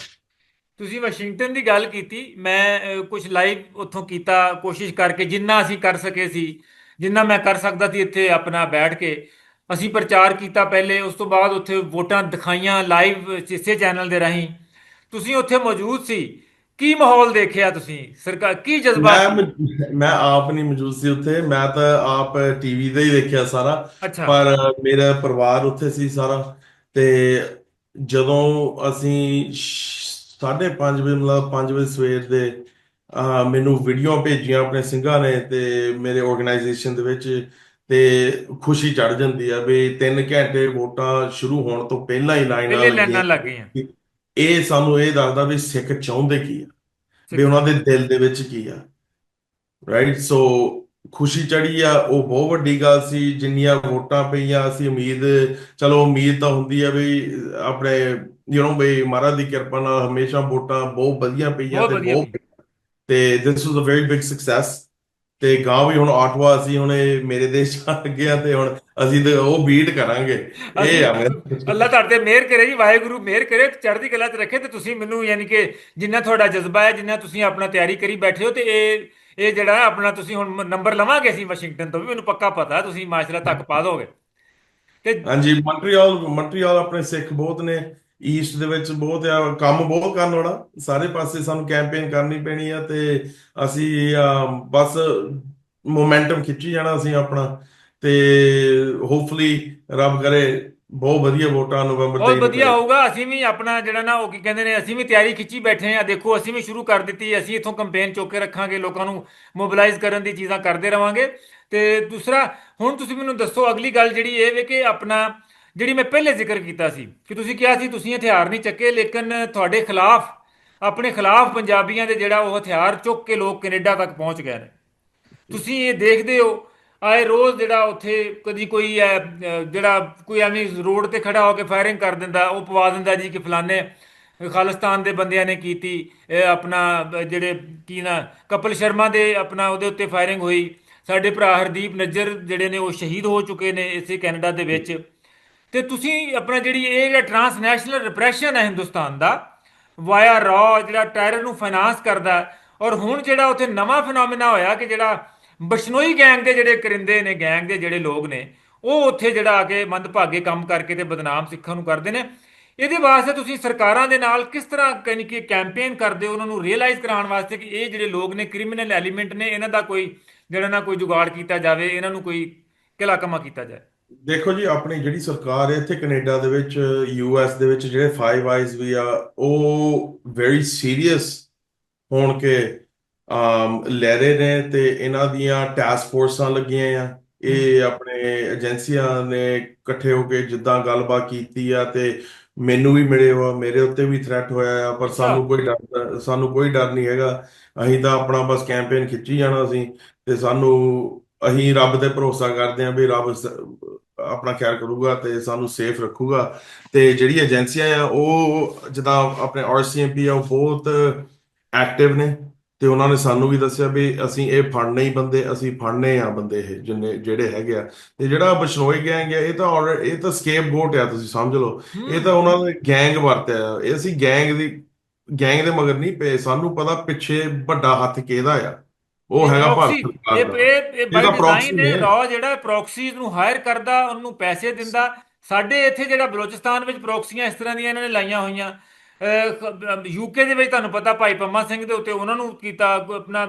ਤੁਸੀਂ ਵਾਸ਼ਿੰਗਟਨ ਦੀ ਗੱਲ ਕੀਤੀ ਮੈਂ ਕੁਝ ਲਾਈਵ ਉੱਥੋਂ ਕੀਤਾ ਕੋਸ਼ਿਸ਼ ਕਰਕੇ ਜਿੰਨਾ ਅਸੀਂ ਕਰ ਸਕੇ ਸੀ ਜਿੰਨਾ ਮੈਂ ਕਰ ਸਕਦਾ ਸੀ ਇੱਥੇ ਆਪਣਾ ਬੈਠ ਕੇ। ਅਸੀਂ ਪ੍ਰਚਾਰ ਕੀਤਾ ਪਹਿਲੇ ਉਸ ਤੋਂ ਬਾਅਦ ਉੱਥੇ ਵੋਟਾਂ ਦਿਖਾਈਆਂ ਲਾਈਵ ਇਸੇ ਚੈਨਲ ਦੇ ਰਾਹੀਂ। ਤੁਸੀਂ ਉੱਥੇ ਮੌਜੂਦ ਸੀ ਕੀ ਮਾਹੌਲ ਦੇਖਿਆ ਤੁਸੀਂ? ਸਰਕਾਰ ਕੀ ਜਜ਼ਬਾ? ਮੈਂ ਮ- ਆਪ ਨਹੀਂ ਮੌਜੂਦ ਸੀ ਉੱਥੇ ਮੈਂ ਤਾਂ ਆਪ ਟੀਵੀ ਤੇ ਹੀ ਦੇਖਿਆ ਸਾਰਾ। ਪਰ ਮੇਰਾ ਪਰਿਵਾਰ ਉੱਥੇ ਸੀ ਸਾਰਾ। ਤੇ ਜਦੋਂ ਅਸੀਂ 5:30 ਵਜੇ ਮਤਲਬ 5 ਵਜੇ ਸਵੇਰ ਦੇ ਮੈਨੂੰ ਵੀਡੀਓ ਭੇਜੀਆਂ ਆਪਣੇ ਸਿੰਘਾਂ ਨੇ ਤੇ ਮੇਰੇ ਆਰਗੇਨਾਈਜੇਸ਼ਨ ਦੇ ਵਿੱਚ ਤੇ ਖੁਸ਼ੀ ਚੜ ਜਾਂਦੀ ਆ ਵੀ 3 ਘੰਟੇ ਵੋਟਾਂ ਸ਼ੁਰੂ ਹੋਣ ਤੋਂ ਪਹਿਲਾਂ ਹੀ ਲਾਈਨਾਂ ਲੱਗੀਆਂ ਲਾਈਨਾਂ ਲੱਗ ਗਈਆਂ। ਇਹ ਸਾਨੂੰ ਇਹ ਦੱਸਦਾ ਵੀ ਸਿੱਖ ਚਾਹੁੰਦੇ ਕੀ ਆ? ਵੀ ਉਹਨਾਂ ਦੇ ਦਿਲ ਦੇ ਵਿੱਚ ਕੀ ਆ? ਰਾਈਟ ਸੋ ਖੁਸ਼ੀ ਚੜੀ ਆ ਉਹ ਬਹੁਤ ਵੱਡੀ ਗੱਲ ਸੀ ਜਿੰਨੀਆਂ ਵੋਟਾਂ ਪਈਆਂ ਅਸੀਂ ਉਮੀਦ ਚਲੋ ਉਮੀਦ ਤਾਂ ਹੁੰਦੀ ਆ ਵੀ ਆਪਣੇ ਯੂ نو ਵੀ ਮਹਾਰਾਜ ਦੀ ਕਿਰਪਾ ਨਾਲ ਹਮੇਸ਼ਾ ਵੋਟਾਂ ਬਹੁਤ ਵਧੀਆ ਪਈਆਂ ਤੇ ਬਹੁਤ ਤੇ this was a very big success ਤੇ ਗਾਂ ਵੀ ਹੁਣ ਆਟਵਾ ਅਸੀਂ ਹੁਣ ਮੇਰੇ ਦੇਸ਼ ਆ ਲੱਗੇ ਆ ਤੇ ਹੁਣ ਅਸੀਂ ਤੇ ਉਹ ਬੀਟ ਕਰਾਂਗੇ। ਇਹ ਆ ਅੱਲਾਹ ਤੁਹਾਡੇ ਤੇ ਮਿਹਰ ਕਰੇ ਜੀ ਵਾਹਿਗੁਰੂ ਮਿਹਰ ਕਰੇ ਚੜ੍ਹਦੀ ਕਲਾ 'ਚ ਰੱਖੇ ਤੇ ਤੁਸੀਂ ਮੈਨੂੰ ਯਾਨੀ ਕਿ ਜਿੰਨਾ ਤੁਹਾਡਾ ਜਜ਼ਬਾ ਹੈ ਜਿੰਨਾ ਤੁਸੀਂ ਆਪਣਾ ਤਿਆਰੀ ਕਰੀ ਬੈਠੇ ਹੋ ਤੇ ਇਹ ਇਹ ਜਿਹੜਾ ਹੈ, ਆਪਣਾ ਤੁਸੀਂ ਹੁਣ ਨੰਬਰ ਲਵਾਂਗੇ ਅਸੀਂ ਵਾਸ਼ਿੰਗਟਨ ਤੋਂ ਵੀ, ਮੈਨੂੰ ਪੱਕਾ ਪਤਾ, ਤੁਸੀਂ ਮਾਸ਼ਰਾ ਤੱਕ ਪਾ ਦੋਗੇ। ਤੇ ਹਾਂਜੀ ਮੌਂਟਰੀਅਲ ਮੌਂਟਰੀਅਲ ਆਪਣੇ ਸਿੱਖ ਬਹੁਤ ਨੇ ਈਸਟ ਦੇ ਵਿੱਚ ਬਹੁਤ ਆ, ਕੰਮ ਬਹੁਤ ਕਰਨ ਵਾਲਾ, ਸਾਰੇ ਪਾਸੇ ਸਾਨੂੰ ਕੈਂਪੇਨ ਕਰਨੀ ਪੈਣੀ ਆ ਤੇ ਅਸੀਂ ਬਸ ਮੋਮੈਂਟਮ ਖਿੱਚੀ ਜਾਣਾ ਅਸੀਂ ਆਪਣਾ, ਤੇ ਹੋਪਫੁਲੀ ਰੱਬ ਕਰੇ ਬਹੁਤ ਵਧੀਆ ਵੋਟਾਂ ਨਵੰਬਰ ਬਹੁਤ 23 ਨੂੰ ਵਧੀਆ ਹੋਊਗਾ ਅਸੀਂ ਵੀ ਆਪਣਾ ਜਿਹੜਾ ਨਾ ਉਹ ਕੀ ਕਹਿੰਦੇ ਨੇ ਅਸੀਂ ਵੀ ਤਿਆਰੀ ਖਿੱਚੀ ਬੈਠੇ ਆ ਦੇਖੋ ਅਸੀਂ ਵੀ ਸ਼ੁਰੂ ਕਰ ਦਿੱਤੀ ਅਸੀਂ ਇਥੋਂ ਕੰਪੇਨ ਚੁੱਕ ਕੇ ਰੱਖਾਂਗੇ ਲੋਕਾਂ ਨੂੰ ਮੋਬਿਲਾਈਜ਼ ਕਰਨ ਦੀ ਚੀਜ਼ਾਂ ਕਰਦੇ ਰਵਾਂਗੇ। ਤੇ ਦੂਸਰਾ ਹੁਣ ਤੁਸੀਂ ਮੈਨੂੰ ਦੱਸੋ ਅਗਲੀ ਗੱਲ ਜਿਹੜੀ ਇਹ ਵੇ ਕਿ ਆਪਣਾ ਜਿਹੜੀ ਮੈਂ ਪਹਿਲੇ ਜ਼ਿਕਰ ਕੀਤਾ ਸੀ ਕਿ ਤੁਸੀਂ ਕਿਹਾ ਸੀ ਤੁਸੀਂ ਹਥਿਆਰ ਨਹੀਂ ਚੱਕੇ ਲੇਕਿਨ ਤੁਹਾਡੇ ਖਿਲਾਫ ਆਪਣੇ ਖਿਲਾਫ ਪੰਜਾਬੀਆਂ ਦੇ ਜਿਹੜਾ ਉਹ ਹਥਿਆਰ ਚੁੱਕ ਕੇ ਲੋਕ ਕੈਨੇਡਾ ਤੱਕ ਪਹੁੰਚ ਗਏ ਨੇ। ਤੁਸੀਂ ਇਹ ਦੇਖਦੇ ਹੋ ਆਏ ਰੋਜ਼ ਜਿਹੜਾ ਉੱਥੇ ਕਦੀ ਕੋਈ ਹੈ, ਜਿਹੜਾ ਕੋਈ ਐਵੇਂ ਰੋਡ ਤੇ ਖੜਾ ਹੋ ਕੇ ਫਾਇਰਿੰਗ ਕਰ ਦਿੰਦਾ ਉਹ ਪਵਾ ਦਿੰਦਾ ਜੀ ਕਿ ਫਲਾਣੇ ਖਾਲਿਸਤਾਨ ਦੇ ਬੰਦਿਆਂ ਨੇ ਕੀਤੀ ਆਪਣਾ ਜਿਹੜੇ ਕੀ ਨਾ ਕਪਿਲ ਸ਼ਰਮਾ ਦੇ ਆਪਣਾ ਉਹਦੇ ਉੱਤੇ ਫਾਇਰਿੰਗ ਹੋਈ। ਸਾਡੇ ਭਰਾ ਹਰਦੀਪ ਨੱਜਰ ਜਿਹੜੇ ਨੇ ਉਹ ਸ਼ਹੀਦ ਹੋ ਚੁੱਕੇ ਨੇ ਇਸੇ ਕੈਨੇਡਾ ਦੇ ਵਿੱਚ। ਤੇ ਤੁਸੀਂ ਆਪਣਾ ਜਿਹੜੀ ਇਹ ਜਿਹੜਾ ਟਰਾਂਸਨੈਸ਼ਨਲ ਰਿਪਰੈਸ਼ਨ ਹੈ ਹਿੰਦੁਸਤਾਨ ਦਾ ਵਾਇਆ ਰॉ ਜਿਹੜਾ ਟੈਰਰ ਨੂੰ ਫਾਈਨਾਂਸ ਕਰਦਾ ਔਰ ਹੁਣ ਜਿਹੜਾ ਉੱਥੇ ਨਵਾਂ ਫੀਨੋਮੀਨਾ ਹੋਇਆ ਕਿ ਜਿਹੜਾ ਬਸ਼ਨੋਈ ਗੈਂਗ ਦੇ ਜਿਹੜੇ ਕਰਿੰਦੇ ਨੇ ਗੈਂਗ ਦੇ ਜਿਹੜੇ ਲੋਕ ਨੇ, ਉਹ ਉੱਥੇ ਜਿਹੜਾ ਆ ਕੇ ਮੰਦਭਾਗੇ ਕੰਮ ਕਰਕੇ ਤੇ ਬਦਨਾਮ ਸਿੱਖਾਂ ਨੂੰ ਕਰਦੇ ਨੇ। ਇਹਦੇ ਵਾਸਤੇ ਤੁਸੀਂ ਸਰਕਾਰਾਂ ਦੇ ਨਾਲ ਕਿਸ ਤਰ੍ਹਾਂ ਯਾਨੀ ਕਿ ਕੈਂਪੇਨ ਕਰਦੇ ਹੋ? ਉਹਨਾਂ ਨੂੰ ਰੀਅਲਾਈਜ਼ ਕਰਾਉਣ ਵਾਸਤੇ ਕਿ ਇਹ ਜਿਹੜੇ ਲੋਕ ਨੇ ਕ੍ਰਿਮੀਨਲ ਐਲੀਮੈਂਟ ਨੇ, ਇਹਨਾਂ ਦਾ ਕੋਈ, ਜਿਹੜਾ ਨਾ ਕੋਈ ਜੁਗਾੜ ਕੀਤਾ ਜਾਵੇ, ਇਹਨਾਂ ਨੂੰ ਕੋਈ ਕਿਲਾ ਕਮਾ ਕੀਤਾ ਜਾਏ। ਦੇਖੋ ਜੀ, ਆਪਣੀ ਜਿਹੜੀ ਸਰਕਾਰ ਹੈ ਇੱਥੇ ਕੈਨੇਡਾ ਦੇ ਵਿੱਚ ਯੂਐਸ ਦੇ ਵਿੱਚ, ਜਿਹੜੇ ਫਾਈਵ ਆਈਜ਼ ਵੀ ਆ, ਉਹ ਵੈਰੀ ਸੀਰੀਅਸ ਹੋਣ ਕੇ ਲੈ ਰਹੇ ਨੇ ਤੇ ਇਹਨਾਂ ਦੀਆਂ ਟਾਸਕ ਫੋਰਸਾਂ ਲੱਗੀਆਂ ਆ। ਇਹ ਆਪਣੇ ਏਜੰਸੀਆਂ ਨੇ ਇਕੱਠੇ ਹੋ ਕੇ ਜਿੱਦਾਂ ਗੱਲਬਾਤ ਕੀਤੀ ਆ ਤੇ ਮੈਨੂੰ ਵੀ ਮਿਲੇ ਹੋ ਮੇਰੇ ਉੱਤੇ ਵੀ ਥ੍ਰੈਟ ਹੋਇਆ ਆ ਪਰ ਸਾਨੂੰ ਕੋਈ ਡਰ ਸਾਨੂੰ ਕੋਈ ਡਰ ਨਹੀਂ ਹੈਗਾ। ਅਸੀਂ ਤਾਂ ਆਪਣਾ ਬਸ ਕੈਂਪੇਨ ਖਿੱਚੀ ਜਾਣਾ ਸੀ ਤੇ ਸਾਨੂੰ ਅਸੀਂ ਰੱਬ ਤੇ ਭਰੋਸਾ ਕਰਦੇ ਹਾਂ ਵੀ ਰੱਬ ਆਪਣਾ ਖਿਆਲ ਕਰੂਗਾ ਤੇ ਸਾਨੂੰ ਸੇਫ ਰੱਖੂਗਾ। ਤੇ ਜਿਹੜੀ ਏਜੰਸੀਆਂ ਆ ਉਹ ਜਿੱਦਾਂ ਆਪਣੇ ਆਰਸੀਐਮਪੀ ਆ ਉਹ ਬਹੁਤ ਐਕਟਿਵ ਨੇ। ਤੇ ਉਹਨਾਂ ਨੇ ਸਾਨੂੰ ਵੀ ਦੱਸਿਆ ਵੀ ਅਸੀਂ ਇਹ ਫੜਨੇ ਹੀ ਬੰਦੇ ਅਸੀਂ ਫੜਨੇ ਆ ਬੰਦੇ ਇਹ ਜਿੰਨੇ ਜਿਹੜੇ ਹੈਗੇ ਆ। ਤੇ ਜਿਹੜਾ ਬਸ਼ਨੋਈ ਗੈਂਗ ਆ ਇਹ ਤਾਂ ਇਹ ਤਾਂ ਸਕੇਪ ਗੋਟ ਆ ਤੁਸੀਂ ਸਮਝ ਲਓ। ਇਹ ਤਾਂ ਉਹਨਾਂ ਨੇ ਗੈਂਗ ਵਰਤਿਆ। ਇਹ ਅਸੀਂ ਗੈਂਗ ਦੀ ਗੈਂਗ ਦੇ ਮਗਰ ਨਹੀਂ ਪਏ ਸਾਨੂੰ ਪਤਾ ਪਿੱਛੇ ਵੱਡਾ ਹੱਥ ਕਿਹਦਾ ਆ। ਉਹ ਹੈਗਾ ਭਾਰਤ ਸਰਕਾਰ ਇਹ ਦਾ। ਇਹ ਇਹ ਬਾਈ ਡਿਜ਼ਾਈਨ ਇਹ ਨੇ। ਲਾਅ ਜਿਹੜਾ ਪ੍ਰੋਕਸੀਜ਼ ਨੂੰ ਹਾਇਰ ਕਰਦਾ ਉਹਨੂੰ ਪੈਸੇ ਦਿੰਦਾ। ਸਾਡੇ ਇੱਥੇ ਜਿਹੜਾ ਬਲੋਚਿਸਤਾਨ ਵਿੱਚ ਪ੍ਰੋਕਸੀਆਂ ਇਸ ਤਰ੍ਹਾਂ ਦੀਆਂ ਇਹਨਾਂ ਨੇ ਲਾਈਆਂ ਹੋਈਆਂ। ਯੂਕੇ ਦੇ ਵਿੱਚ ਤੁਹਾਨੂੰ ਪਤਾ ਭਾਈ ਪੰਮਾ ਸਿੰਘ ਦੇ ਉੱਤੇ ਉਹਨਾਂ ਨੂੰ ਕੀਤਾ, ਆਪਣਾ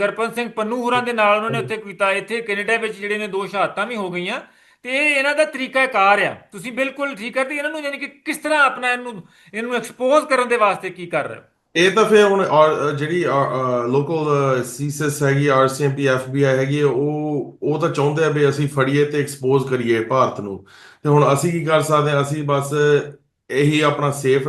ਗਰਪਨ ਸਿੰਘ ਪੰਨੂ ਹੋਰਾਂ ਦੇ ਨਾਲ ਉਹਨਾਂ ਨੇ ਉੱਤੇ ਕੀਤਾ। ਇੱਥੇ ਕੈਨੇਡਾ ਵਿੱਚ ਜਿਹੜੇ ਨੇ ਦੋ ਸ਼ਹਾਦਤਾਂ ਵੀ ਹੋ ਗਈਆਂ। ਤੇ ਇਹ ਇਹਨਾਂ ਦਾ ਤਰੀਕਾ ਕਾਰ ਆ। ਤੁਸੀਂ ਬਿਲਕੁਲ ਠੀਕ ਕਰਦੇ ਇਹਨਾਂ ਨੂੰ ਯਾਨੀ ਕਿ ਕਿਸ ਤਰ੍ਹਾਂ ਆਪਣਾ ਇਹਨੂੰ ਇਹਨੂੰ ਐਕਸਪੋਜ਼ ਕਰਨ ਦੇ ਵਾਸਤੇ ਕੀ ਕਰ ਰਹੇ ਹੋ? ਇਹ ਤਾਂ ਫਿਰ ਹੁਣ ਜਿਹੜੀ ਲੋਕਲ ਸੀਐਸ ਹੈਗੀ ਆਰਸੀਐਮਪੀ ਐਫਬੀਆਈ ਹੈਗੀ, ਉਹ ਉਹ ਤਾਂ ਚਾਹੁੰਦੇ ਆ ਵੀ ਅਸੀਂ ਫੜੀਏ ਤੇ ਐਕਸਪੋਜ਼ ਕਰੀਏ ਭਾਰਤ ਨੂੰ। ਤੇ ਹੁਣ ਅਸੀਂ ਕੀ ਕਰ ਸਕਦੇ ਹਾਂ ਅਸੀਂ ਬਸ ਇਹੀ ਆਪਣਾ ਸੇਫ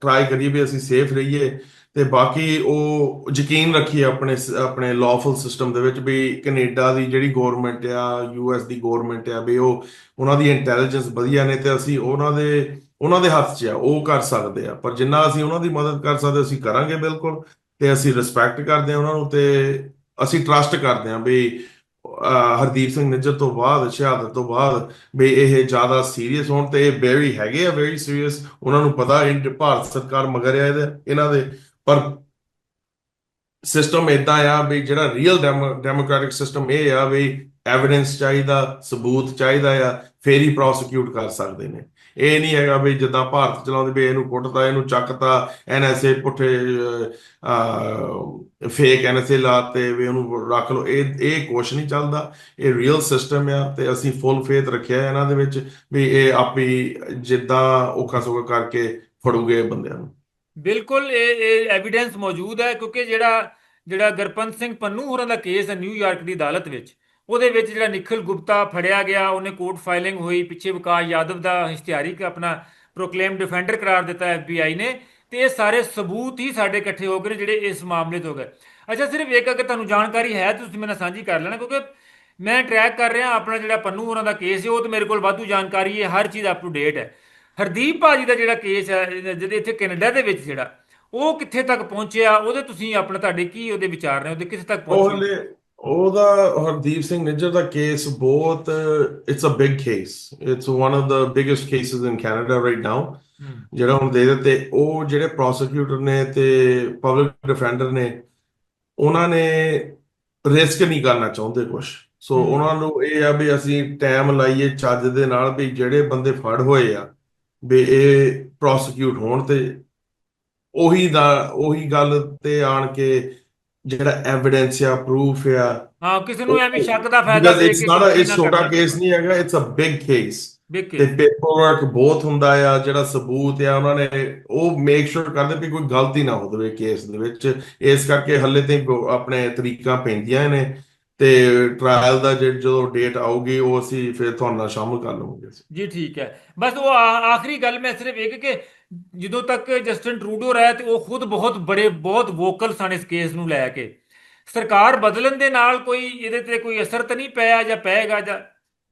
ਟਰਾਈ ਕਰੀਏ ਵੀ ਅਸੀਂ ਸੇਫ ਰਹੀਏ ਤੇ ਬਾਕੀ ਉਹ ਯਕੀਨ ਰੱਖੀਏ ਆਪਣੇ ਸ- ਆਪਣੇ ਲਾਫੁਲ ਸਿਸਟਮ ਦੇ ਵਿੱਚ ਵੀ ਕੈਨੇਡਾ ਦੀ ਜਿਹੜੀ ਗਵਰਨਮੈਂਟ ਆ ਯੂਐਸ ਦੀ ਗਵਰਨਮੈਂਟ ਆ, ਵੀ ਉਹ, ਉਹਨਾਂ ਦੀ ਇੰਟੈਲੀਜੈਂਸ ਵਧੀਆ ਨੇ ਤੇ ਅਸੀਂ ਉਹਨਾਂ ਦੇ ਉਹਨਾਂ ਦੇ ਹੱਥ 'ਚ ਆ, ਉਹ ਕਰ ਸਕਦੇ ਆ। ਪਰ ਜਿੰਨਾ ਅਸੀਂ ਉਹਨਾਂ ਦੀ ਮਦਦ ਕਰ ਸਕਦੇ, ਅਸੀਂ ਕਰਾਂਗੇ ਬਿਲਕੁਲ ਤੇ ਅਸੀਂ ਰਿਸਪੈਕਟ ਕਰਦੇ ਆ ਉਹਨਾਂ ਨੂੰ ਤੇ ਅਸੀਂ ਟਰਸਟ ਕਰਦੇ ਆ ਵੀ ਹਰਦੀਪ ਸਿੰਘ ਨਿੱਜਰ ਤੋਂ ਬਾਅਦ, ਸ਼ਹਾਦਤ ਤੋਂ ਬਾਅਦ ਵੀ ਇਹ ਜ਼ਿਆਦਾ ਸੀਰੀਅਸ ਹੋਣ ਤੇ ਇਹ ਵੈਰੀ ਹੈਗੇ ਆ ਵੈਰੀ ਸੀਰੀਅਸ ਉਹਨਾਂ ਨੂੰ ਪਤਾ ਇਹ ਭਾਰਤ ਸਰਕਾਰ ਮਗਰ ਆ ਇਹਦੇ ਇਹਨਾਂ ਦੇ। ਪਰ ਸਿਸਟਮ ਇਦਾਂ ਆ ਵੀ ਜਿਹੜਾ ਰੀਅਲ ਡੈਮੋਕ੍ਰੈਟਿਕ ਸਿਸਟਮ ਇਹ ਆ ਵੀ ਐਵੀਡੈਂਸ ਚਾਹੀਦਾ, ਸਬੂਤ ਚਾਹੀਦਾ ਆ, ਫੇਰ ਹੀ ਪ੍ਰੋਸੀਕਿਊਟ ਕਰ ਸਕਦੇ ਨੇ। ਇਹ ਨਹੀਂ ਹੈਗਾ ਵੀ ਜਿੱਦਾਂ ਭਾਰਤ ਚਲਾਉਂਦੇ ਵੀ ਇਹਨੂੰ ਕੁੱਟਤਾ ਇਹਨੂੰ ਚੱਕਤਾ ਐਨਐਸਏ ਪੁੱਠੇ ਫੇਕ ਐਨਐਸਏ ਲਾਤੇ ਵੀ ਉਹਨੂੰ ਰੱਖ ਲਓ। ਇਹ ਇਹ ਕੁਛ ਨਹੀਂ ਚੱਲਦਾ। ਇਹ ਰੀਅਲ ਸਿਸਟਮ ਆ ਤੇ ਅਸੀਂ ਫੁੱਲ ਫੇਥ ਰੱਖਿਆ ਇਹਨਾਂ ਦੇ ਵਿੱਚ ਵੀ ਇਹ ਆਪੀ ਜਿੱਦਾਂ ਔਖਾ ਸੋਖਾ ਕਰਕੇ ਫੜੂਗੇ ਬੰਦਿਆਂ ਨੂੰ। ਬਿਲਕੁਲ, ਇਹ ਇਹ ਐਵੀਡੈਂਸ ਮੌਜੂਦ ਹੈ ਕਿਉਂਕਿ ਜਿਹੜਾ ਜਿਹੜਾ ਗਰਪੰਤ ਸਿੰਘ ਪੰਨੂ ਹੋਰਾਂ ਦਾ ਕੇਸ ਹੈ ਨਿਊਯਾਰਕ ਦੀ ਅਦਾਲਤ ਵਿੱਚ। ਉਹਦੇ ਵਿੱਚ ਜਿਹੜਾ ਨਿਖਿਲ ਗੁਪਤਾ ਫੜਿਆ ਗਿਆ, ਉਹਨੇ ਕੋਰਟ ਫਾਈਲਿੰਗ ਹੋਈ, ਪਿੱਛੇ ਵਿਕਾਸ ਯਾਦਵ ਦਾ ਇਸ਼ਤਿਹਾਰੀ ਆਪਣਾ ਪ੍ਰੋਕਲੇਮ ਡਿਫੈਂਡਰ ਕਰਾਰ ਦਿੱਤਾ ਐਫਬੀਆਈ ਨੇ, ਤੇ ਇਹ ਸਾਰੇ ਸਬੂਤ ਹੀ ਸਾਡੇ ਇਕੱਠੇ ਹੋ ਗਏ ਨੇ, ਜਿਹੜੇ ਇਸ ਮਾਮਲੇ ਤੋਂ ਹੋ ਗਏ। ਅੱਛਾ, ਸਿਰਫ ਇੱਕ ਅਗਰ ਤੁਹਾਨੂੰ ਜਾਣਕਾਰੀ ਹੈ, ਤੁਸੀਂ ਮੇਰੇ ਨਾਲ ਸਾਂਝੀ ਕਰ ਲੈਣਾ, ਕਿਉਂਕਿ ਮੈਂ ਟਰੈਕ ਕਰ ਰਿਹਾ, ਆਪਣਾ ਜਿਹੜਾ ਪੰਨੂ ਹੋਰਾਂ ਦਾ ਕੇਸ ਹੈ ਉਹ ਤੇ ਮੇਰੇ ਕੋਲ ਵਾਧੂ ਜਾਣਕਾਰੀ ਹੈ, ਹਰ ਚੀਜ਼ ਅਪ ਟੂ ਡੇਟ ਹੈ। ਹਰਦੀਪ ਭਾਜੀ ਦਾ ਜਿਹੜਾ ਕੇਸ ਹੈ ਜਿਹਦੇ ਇੱਥੇ ਕੈਨੇਡਾ ਦੇ ਵਿੱਚ ਜਿਹੜਾ, ਉਹ ਕਿੱਥੇ ਤੱਕ ਪਹੁੰਚਿਆ, ਉਹਦੇ ਤੁਸੀਂ ਆਪਣਾ ਤੁਹਾਡੇ ਕੀ ਉਹਦੇ ਵਿਚਾਰ ਨੇ, ਉਹਦੇ ਕਿੱਥੇ ਤੱਕ ਉਹ ਪਹੁੰਚੇ ਉਹਦਾ ਹਰਦੀਪ ਸਿੰਘ ਨਿੱਜਰ ਦਾ ਕੇਸ ਬਹੁਤ it's a big case it's one of the biggest cases in Canada right now ਜਿਹੜਾ ਹੁਣ ਦੇ ਦਿੱਤੇ ਉਹ ਜਿਹੜੇ ਪ੍ਰੋਸੀਕਿਊਟਰ ਨੇ ਤੇ ਪਬਲਿਕ ਡਿਫੈਂਡਰ ਨੇ ਉਹਨਾਂ ਨੇ ਰਿਸਕ ਨਹੀਂ ਕਰਨਾ ਚਾਹੁੰਦੇ ਕੁਝ ਸੋ। ਉਹਨਾਂ ਨੂੰ ਇਹ ਆ ਵੀ ਅਸੀਂ ਟਾਈਮ ਲਾਈਏ ਚੱਜ ਦੇ ਨਾਲ ਵੀ ਜਿਹੜੇ ਬੰਦੇ ਫੜ ਹੋਏ ਆ ਵੀ ਇਹ ਪ੍ਰੋਸੀਕਿਊਟ ਹੋਣ ਤੇ ਉਹੀ ਦਾ ਉਹੀ ਗੱਲ ਤੇ ਆਣ ਕੇ ਜਿਹੜਾ ਐਵੀਡੈਂਸ ਆ ਪ੍ਰੂਫ ਆ ਹਾਂ ਕਿਸੇ ਨੂੰ ਐਵੇਂ ਸ਼ੱਕ ਦਾ ਫਾਇਦਾ ਦੇ ਇਟਸ ਕੇ ਨਾਟ ਕੁਛ ਇਟਸ ਛੋਟਾ। ਕੇਸ ਨਹੀਂ ਹੈਗਾ ਇਟਸ ਅ ਬਿਗ ਕੇਸ ਤੇ। ਪੇਪਰ ਵਰਕ ਬਹੁਤ ਹੁੰਦਾ ਆ ਜਿਹੜਾ ਸਬੂਤ ਆ ਉਹਨਾਂ ਨੇ ਉਹ ਮੇਕ ਸ਼ੋਰ ਕਰਦੇ ਵੀ ਕੋਈ ਗਲਤੀ ਨਾ ਹੋਵੇ ਕੇਸ ਦੇ ਵਿੱਚ ਇਸ ਕਰਕੇ ਹੱਲੇ ਤੇ ਆਪਣੇ ਤਰੀਕਾਂ ਪੈਂਦੀਆਂ ਨੇ ਤੇ ਟ੍ਰਾਇਲ ਦਾ ਜਦੋਂ ਡੇਟ ਆਊਗੀ ਉਹ ਅਸੀਂ ਫਿਰ ਤੁਹਾਨੂੰ ਨਾਲ ਸ਼ਾਮਲ ਕਰ ਲਵਾਂਗੇ ਜੀ ਠੀਕ ਹੈ ਬਸ ਉਹ ਆਖਰੀ ਗੱਲ ਮੈਂ ਸਿਰਫ ਇੱਕ ਕਿ ਜਦੋਂ ਤੱਕ ਜਸਟਿਨ ਟਰੂਡੋ ਰਿਹਾ ਤੇ ਉਹ ਖੁਦ ਬਹੁਤ ਬੜੇ, ਬਹੁਤ ਵੋਕਲ ਸਨ ਇਸ ਕੇਸ ਨੂੰ ਲੈ ਕੇ। ਸਰਕਾਰ ਬਦਲਣ ਦੇ ਨਾਲ ਕੋਈ ਇਹਦੇ ਤੇ ਕੋਈ ਅਸਰ ਤਾਂ ਨਹੀਂ ਪਿਆ ਜਾਂ ਪਏਗਾ ਜਾਂ?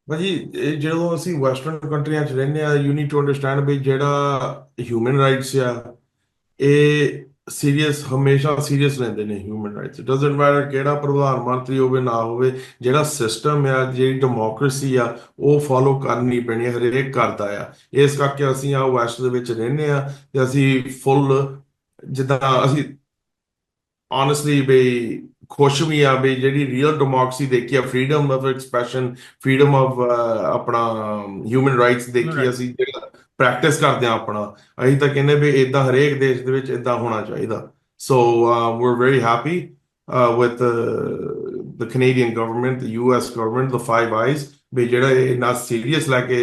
ਭਾਜੀ ਜਦੋਂ ਅਸੀਂ ਵੈਸਟਰਨ ਕੰਟਰੀਆਂ 'ਚ ਰਹਿੰਦੇ ਆ ਯੂ ਨੀਡ ਟੂ ਅੰਡਰਸਟੈਂਡ ਵੀ ਜਿਹੜਾ ਹਿਊਮਨ ਰਾਈਟਸ ਆ, ਇਹ ਸੀਰੀਅਸ ਹਮੇਸ਼ਾ ਸੀਰੀਅਸ ਰਹਿੰਦੇ ਨੇ human rights it doesn't matter ਕਿਹੜਾ ਪ੍ਰਧਾਨ ਮੰਤਰੀ ਹੋਵੇ ਨਾ ਹੋਵੇ ਜਿਹੜਾ ਸਿਸਟਮ ਆ ਜਿਹੜੀ ਡੈਮੋਕ੍ਰੇਸੀ ਆ ਉਹ ਫਾਲੋ ਕਰਨੀ ਪੈਣੀ ਹਰੇਕ ਕਰਦਾ ਆ। ਇਸ ਕਰਕੇ ਅਸੀਂ ਆ ਵੈਸਟ ਦੇ ਵਿੱਚ ਰਹਿੰਦੇ ਆ ਤੇ ਅਸੀਂ ਫੁੱਲ ਜਿੱਦਾਂ ਅਸੀਂ ਆਨੈਸਟਲੀ ਬਈ ਖੁਸ਼ ਵੀ ਆ ਬਈ ਜਿਹੜੀ ਰੀਅਲ ਡੈਮੋਕ੍ਰੇਸੀ ਦੇਖੀ ਆ freedom of expression freedom of ਆਪਣਾ ਹਿਊਮਨ ਰਾਈਟਸ ਦੇਖੀ ਅਸੀਂ ਜਿਹੜਾ ਪ੍ਰੈਕਟਿਸ ਕਰਦੇ ਆ ਆਪਣਾ। ਅਸੀਂ ਤਾਂ ਕਹਿੰਦੇ ਵੀ ਇਦਾਂ ਹਰੇਕ ਦੇਸ਼ ਦੇ ਵਿੱਚ ਇਦਾਂ ਹੋਣਾ ਚਾਹੀਦਾ। ਸੋ uh, we're very happy uh, uh, the, Canadian government, the US government, the Five Eyes ਵੀ ਜਿਹੜਾ ਇੰਨਾ ਸੀਰੀਅਸ ਲੈ ਕੇ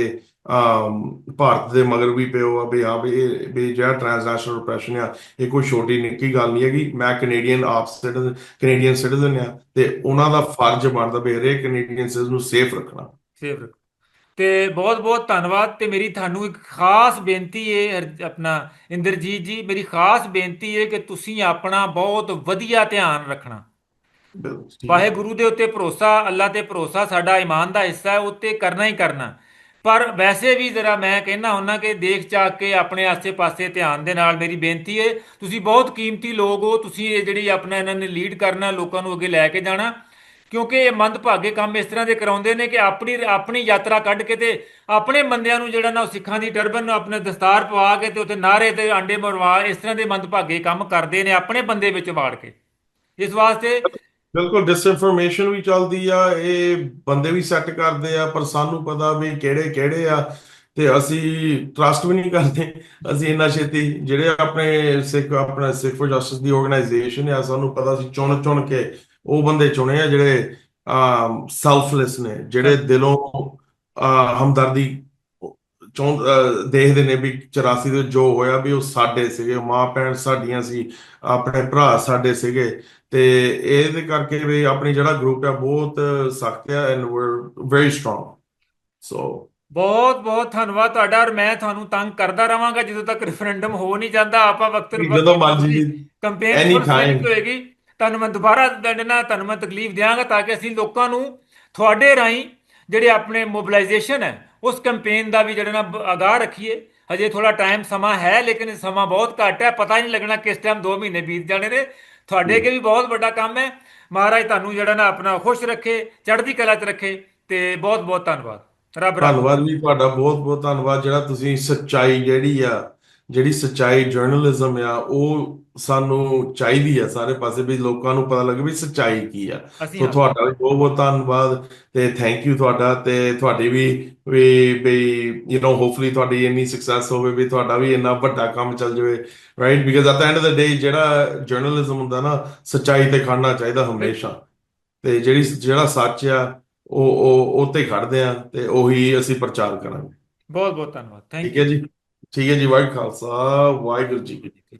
um, ਭਾਰਤ ਦੇ ਮਗਰ ਵੀ ਪਿਓ ਆ ਵੀ ਹਾਂ ਵੀ ਇਹ ਵੀ ਜਿਹੜਾ ਟ੍ਰਾਂਸਨੈਸ਼ਨਲ ਰਿਪਰੈਸ਼ਨ ਆ ਇਹ ਕੋਈ ਛੋਟੀ ਨਿੱਕੀ ਗੱਲ ਨਹੀਂ ਹੈਗੀ। ਮੈਂ ਕੈਨੇਡੀਅਨ ਆਪ ਸਿਟੀਜ਼ਨ ਕੈਨੇਡੀਅਨ ਸਿਟੀਜ਼ਨ ਆ ਤੇ ਉਹਨਾਂ ਦਾ ਫਰਜ਼ ਬਣਦਾ ਵੀ ਹਰੇਕ ਕੈਨੇਡੀਅਨ ਸਿਟੀਜ਼ਨ ਨੂੰ ਸੇਫ ਰੱਖਣਾ। ਸੇਫ ਰੱਖੋ ਤੇ ਬਹੁਤ ਬਹੁਤ ਧੰਨਵਾਦ ਤੇ ਮੇਰੀ ਤੁਹਾਨੂੰ ਇੱਕ ਖਾਸ ਬੇਨਤੀ ਹੈ ਆਪਣਾ ਇੰਦਰਜੀਤ ਜੀ ਮੇਰੀ ਖਾਸ ਬੇਨਤੀ ਹੈ ਕਿ ਤੁਸੀਂ ਆਪਣਾ ਬਹੁਤ ਵਧੀਆ ਧਿਆਨ ਰੱਖਣਾ। ਵਾਹਿਗੁਰੂ ਦੇ ਉੱਤੇ ਭਰੋਸਾ ਅੱਲਾ ਤੇ ਭਰੋਸਾ ਸਾਡਾ ਈਮਾਨ ਦਾ ਹਿੱਸਾ ਹੈ ਉੱਤੇ ਕਰਨਾ ਹੀ ਕਰਨਾ। ਪਰ ਵੈਸੇ ਵੀ ਜ਼ਰਾ ਮੈਂ ਕਹਿਣਾ ਹੁੰਨਾ ਕਿ ਦੇਖ ਚਾਕ ਕੇ ਆਪਣੇ ਆਸੇ-ਪਾਸੇ ਧਿਆਨ ਦੇ ਨਾਲ ਮੇਰੀ ਬੇਨਤੀ ਹੈ ਤੁਸੀਂ ਬਹੁਤ ਕੀਮਤੀ ਲੋਕ ਹੋ ਤੁਸੀਂ ਇਹ ਜਿਹੜੀ ਆਪਣਾ ਇਹਨਾਂ ਨੇ ਲੀਡ ਕਰਨਾ ਲੋਕਾਂ ਨੂੰ ਅੱਗੇ ਲੈ ਕੇ ਜਾਣਾ। ਕਿਉਂਕਿ ਇਹ ਮੰਦਭਾਗੇ ਕੰਮ ਇਸ ਤਰ੍ਹਾਂ ਦੇ ਕਰਾਉਂਦੇ ਨੇ ਕਿ ਆਪਣੀ ਆਪਣੀ ਯਾਤਰਾ ਕੱਢ ਕੇ ਤੇ ਆਪਣੇ ਬੰਦਿਆਂ ਨੂੰ ਜਿਹੜਾ ਨਾ ਉਹ ਸਿੱਖਾਂ ਦੀ ਟਰਬਨ ਆਪਣੇ ਦਸਤਾਰ ਪਵਾ ਕੇ ਤੇ ਉੱਥੇ ਨਾਰੇ ਤੇ ਆਂਡੇ ਮਰਵਾ, ਇਸ ਤਰ੍ਹਾਂ ਦੇ ਮੰਦਭਾਗੇ ਕੰਮ ਕਰਦੇ ਨੇ ਆਪਣੇ ਬੰਦੇ ਵਿੱਚ ਵਾੜ ਕੇ। ਇਸ ਵਾਸਤੇ ਬਿਲਕੁਲ ਡਿਸਇਨਫੋਰਮੇਸ਼ਨ ਵੀ ਚੱਲਦੀ ਆ, ਇਹ ਬੰਦੇ ਵੀ ਸੈੱਟ ਕਰਦੇ ਆ, ਪਰ ਸਾਨੂੰ ਪਤਾ ਵੀ ਕਿਹੜੇ ਕਿਹੜੇ ਆ ਤੇ ਅਸੀਂ ਟਰਸਟ ਵੀ ਨਹੀਂ ਕਰਦੇ। ਅਸੀਂ ਇੰਨਾ ਛੇਤੀ, ਜਿਹੜੇ ਆਪਣੇ ਸਿੱਖ, ਆਪਣਾ ਸਿੱਖ ਫॉर ਜਸਟਿਸ ਦੀ ਆਰਗੇਨਾਈਜੇਸ਼ਨ ਆ, ਸਾਨੂੰ ਪਤਾ ਸੀ ਚੁਣ ਚੁਣ ਕੇ ਉਹ ਬੰਦੇ ਚੁਣੇ ਆ ਜਿਹੜੇ ਸੈਲਫਲੈਸ ਨੇ ਜਿਹੜੇ ਦਿਲੋਂ ਹਮਦਰਦੀ ਅਹ, ਦੇਖਦੇ ਨੇ ਵੀ 84 ਦੇ ਜੋ ਹੋਇਆ ਵੀ ਉਹ ਸਾਡੇ ਸੀਗੇ ਮਾਂ ਭੈਣ ਸਾਡੀਆਂ ਸੀ ਆਪਣੇ ਭਰਾ ਸਾਡੇ ਸੀਗੇ ਤੇ ਇਹਦੇ ਕਰਕੇ ਵੀ ਆਪਣੀ ਜਿਹੜਾ ਗਰੁੱਪ ਆ ਬਹੁਤ ਸਖਤ ਆ and we're very strong so ਬਹੁਤ ਬਹੁਤ ਧੰਨਵਾਦ ਤੁਹਾਡਾ ਔਰ ਮੈਂ ਤੁਹਾਨੂੰ ਤੰਗ ਕਰਦਾ ਰਵਾਂਗਾ ਜਦੋਂ ਤੱਕ ਰੈਫਰੈਂਡਮ ਹੋ ਨਹੀਂ ਜਾਂਦਾ ਆਪਾਂ ਵਕਤਨ ਜਦੋਂ ਮਰਜ਼ੀ ਕੰਪੇਨ ਸਵਿੰਗ time. ਹੋਏਗੀ। ਤੁਹਾਨੂੰ ਮੈਂ ਦੁਬਾਰਾ ਦੰਡਣਾ ਤੁਹਾਨੂੰ ਮੈਂ ਤਕਲੀਫ ਦਿਆਂਗਾ ਤਾਂ ਕਿ ਅਸੀਂ ਲੋਕਾਂ ਨੂੰ ਤੁਹਾਡੇ ਰਾਹੀਂ ਜਿਹੜੇ ਆਪਣੇ ਮੋਬਿਲਾਈਜੇਸ਼ਨ ਹੈ, ਉਸ ਕੈਂਪੇਨ ਦਾ ਵੀ ਜਿਹੜਾ ਨਾ ਬ- ਰੱਖੀਏ। ਹਜੇ ਥੋੜਾ ਟਾਈਮ ਸਮਾਂ ਹੈ, ਲੇਕਿਨ ਸਮਾਂ ਬਹੁਤ ਘੱਟ ਹੈ। ਪਤਾ ਹੀ ਨਹੀਂ ਲੱਗਣਾ ਕਿਸ ਟਾਈਮ 2 ਮਹੀਨੇ ਬੀਤ ਜਾਣੇ ਨੇ। ਤੁਹਾਡੇ ਅੱਗੇ ਵੀ ਬਹੁਤ ਵੱਡਾ ਕੰਮ ਹੈ। ਮਹਾਰਾਜ ਤੁਹਾਨੂੰ ਜਿਹੜਾ ਨਾ ਆਪਣਾ ਖੁਸ਼ ਰੱਖੇ, ਚੜ੍ਹਦੀ ਕਲਾ 'ਚ ਰੱਖੇ ਤੇ ਬਹੁਤ ਬਹੁਤ ਧੰਨਵਾਦ। ਰੱਬ ਧੰਨਵਾਦ ਵੀ ਤੁਹਾਡਾ ਬਹੁਤ ਬਹੁਤ ਧੰਨਵਾਦ। ਜਿਹੜਾ ਤੁਸੀਂ ਸੱਚਾਈ ਜਿਹੜੀ ਆ ਜਿਹੜੀ ਸੱਚਾਈ ਜਰਨਲਿਜ਼ਮ ਆ ਉਹ ਸਾਨੂੰ ਚਾਹੀਦੀ ਆ ਸਾਰੇ ਪਾਸੇ ਵੀ ਲੋਕਾਂ ਨੂੰ ਪਤਾ ਲੱਗੇ ਵੀ ਸੱਚਾਈ ਕੀ ਆ। ਸੋ। ਤੁਹਾਡਾ ਵੀ ਬਹੁਤ ਬਹੁਤ ਧੰਨਵਾਦ ਤੇ ਥੈਂਕ ਯੂ ਤੁਹਾਡਾ ਤੇ ਤੁਹਾਡੀ ਵੀ ਵੀ ਵੀ ਯੂ نو ਹੋਪਫੁਲੀ ਤੁਹਾਡੀ ਇੰਨੀ ਸਕਸੈਸ ਹੋਵੇ ਵੀ ਤੁਹਾਡਾ ਵੀ ਇੰਨਾ ਵੱਡਾ ਕੰਮ ਚੱਲ ਜਾਵੇ right because at the end of the day ਜਿਹੜਾ ਜਰਨਲਿਜ਼ਮ ਹੁੰਦਾ ਨਾ ਸੱਚਾਈ ਤੇ ਖੜਨਾ ਚਾਹੀਦਾ ਹਮੇਸ਼ਾ। ਤੇ ਜਿਹੜੀ ਜਿਹੜਾ ਸੱਚ ਆ ਉਹ ਉਹ ਉਹ ਤੇ ਖੜਦੇ ਆ ਤੇ ਉਹੀ ਅਸੀਂ ਪ੍ਰਚਾਰ ਕਰਾਂਗੇ। ਬਹੁਤ ਬਹੁਤ ਧੰਨਵਾਦ। ਥੈਂਕ ਠੀਕ ਹੈ ਜੀ। ਠੀਕ ਹੈ ਜੀ ਵਾਹਿਗੁਰੂ ਖਾਲਸਾ ਵਾਹਿਗੁਰੂ ਜੀ ਕੀ ਫਤਿਹ।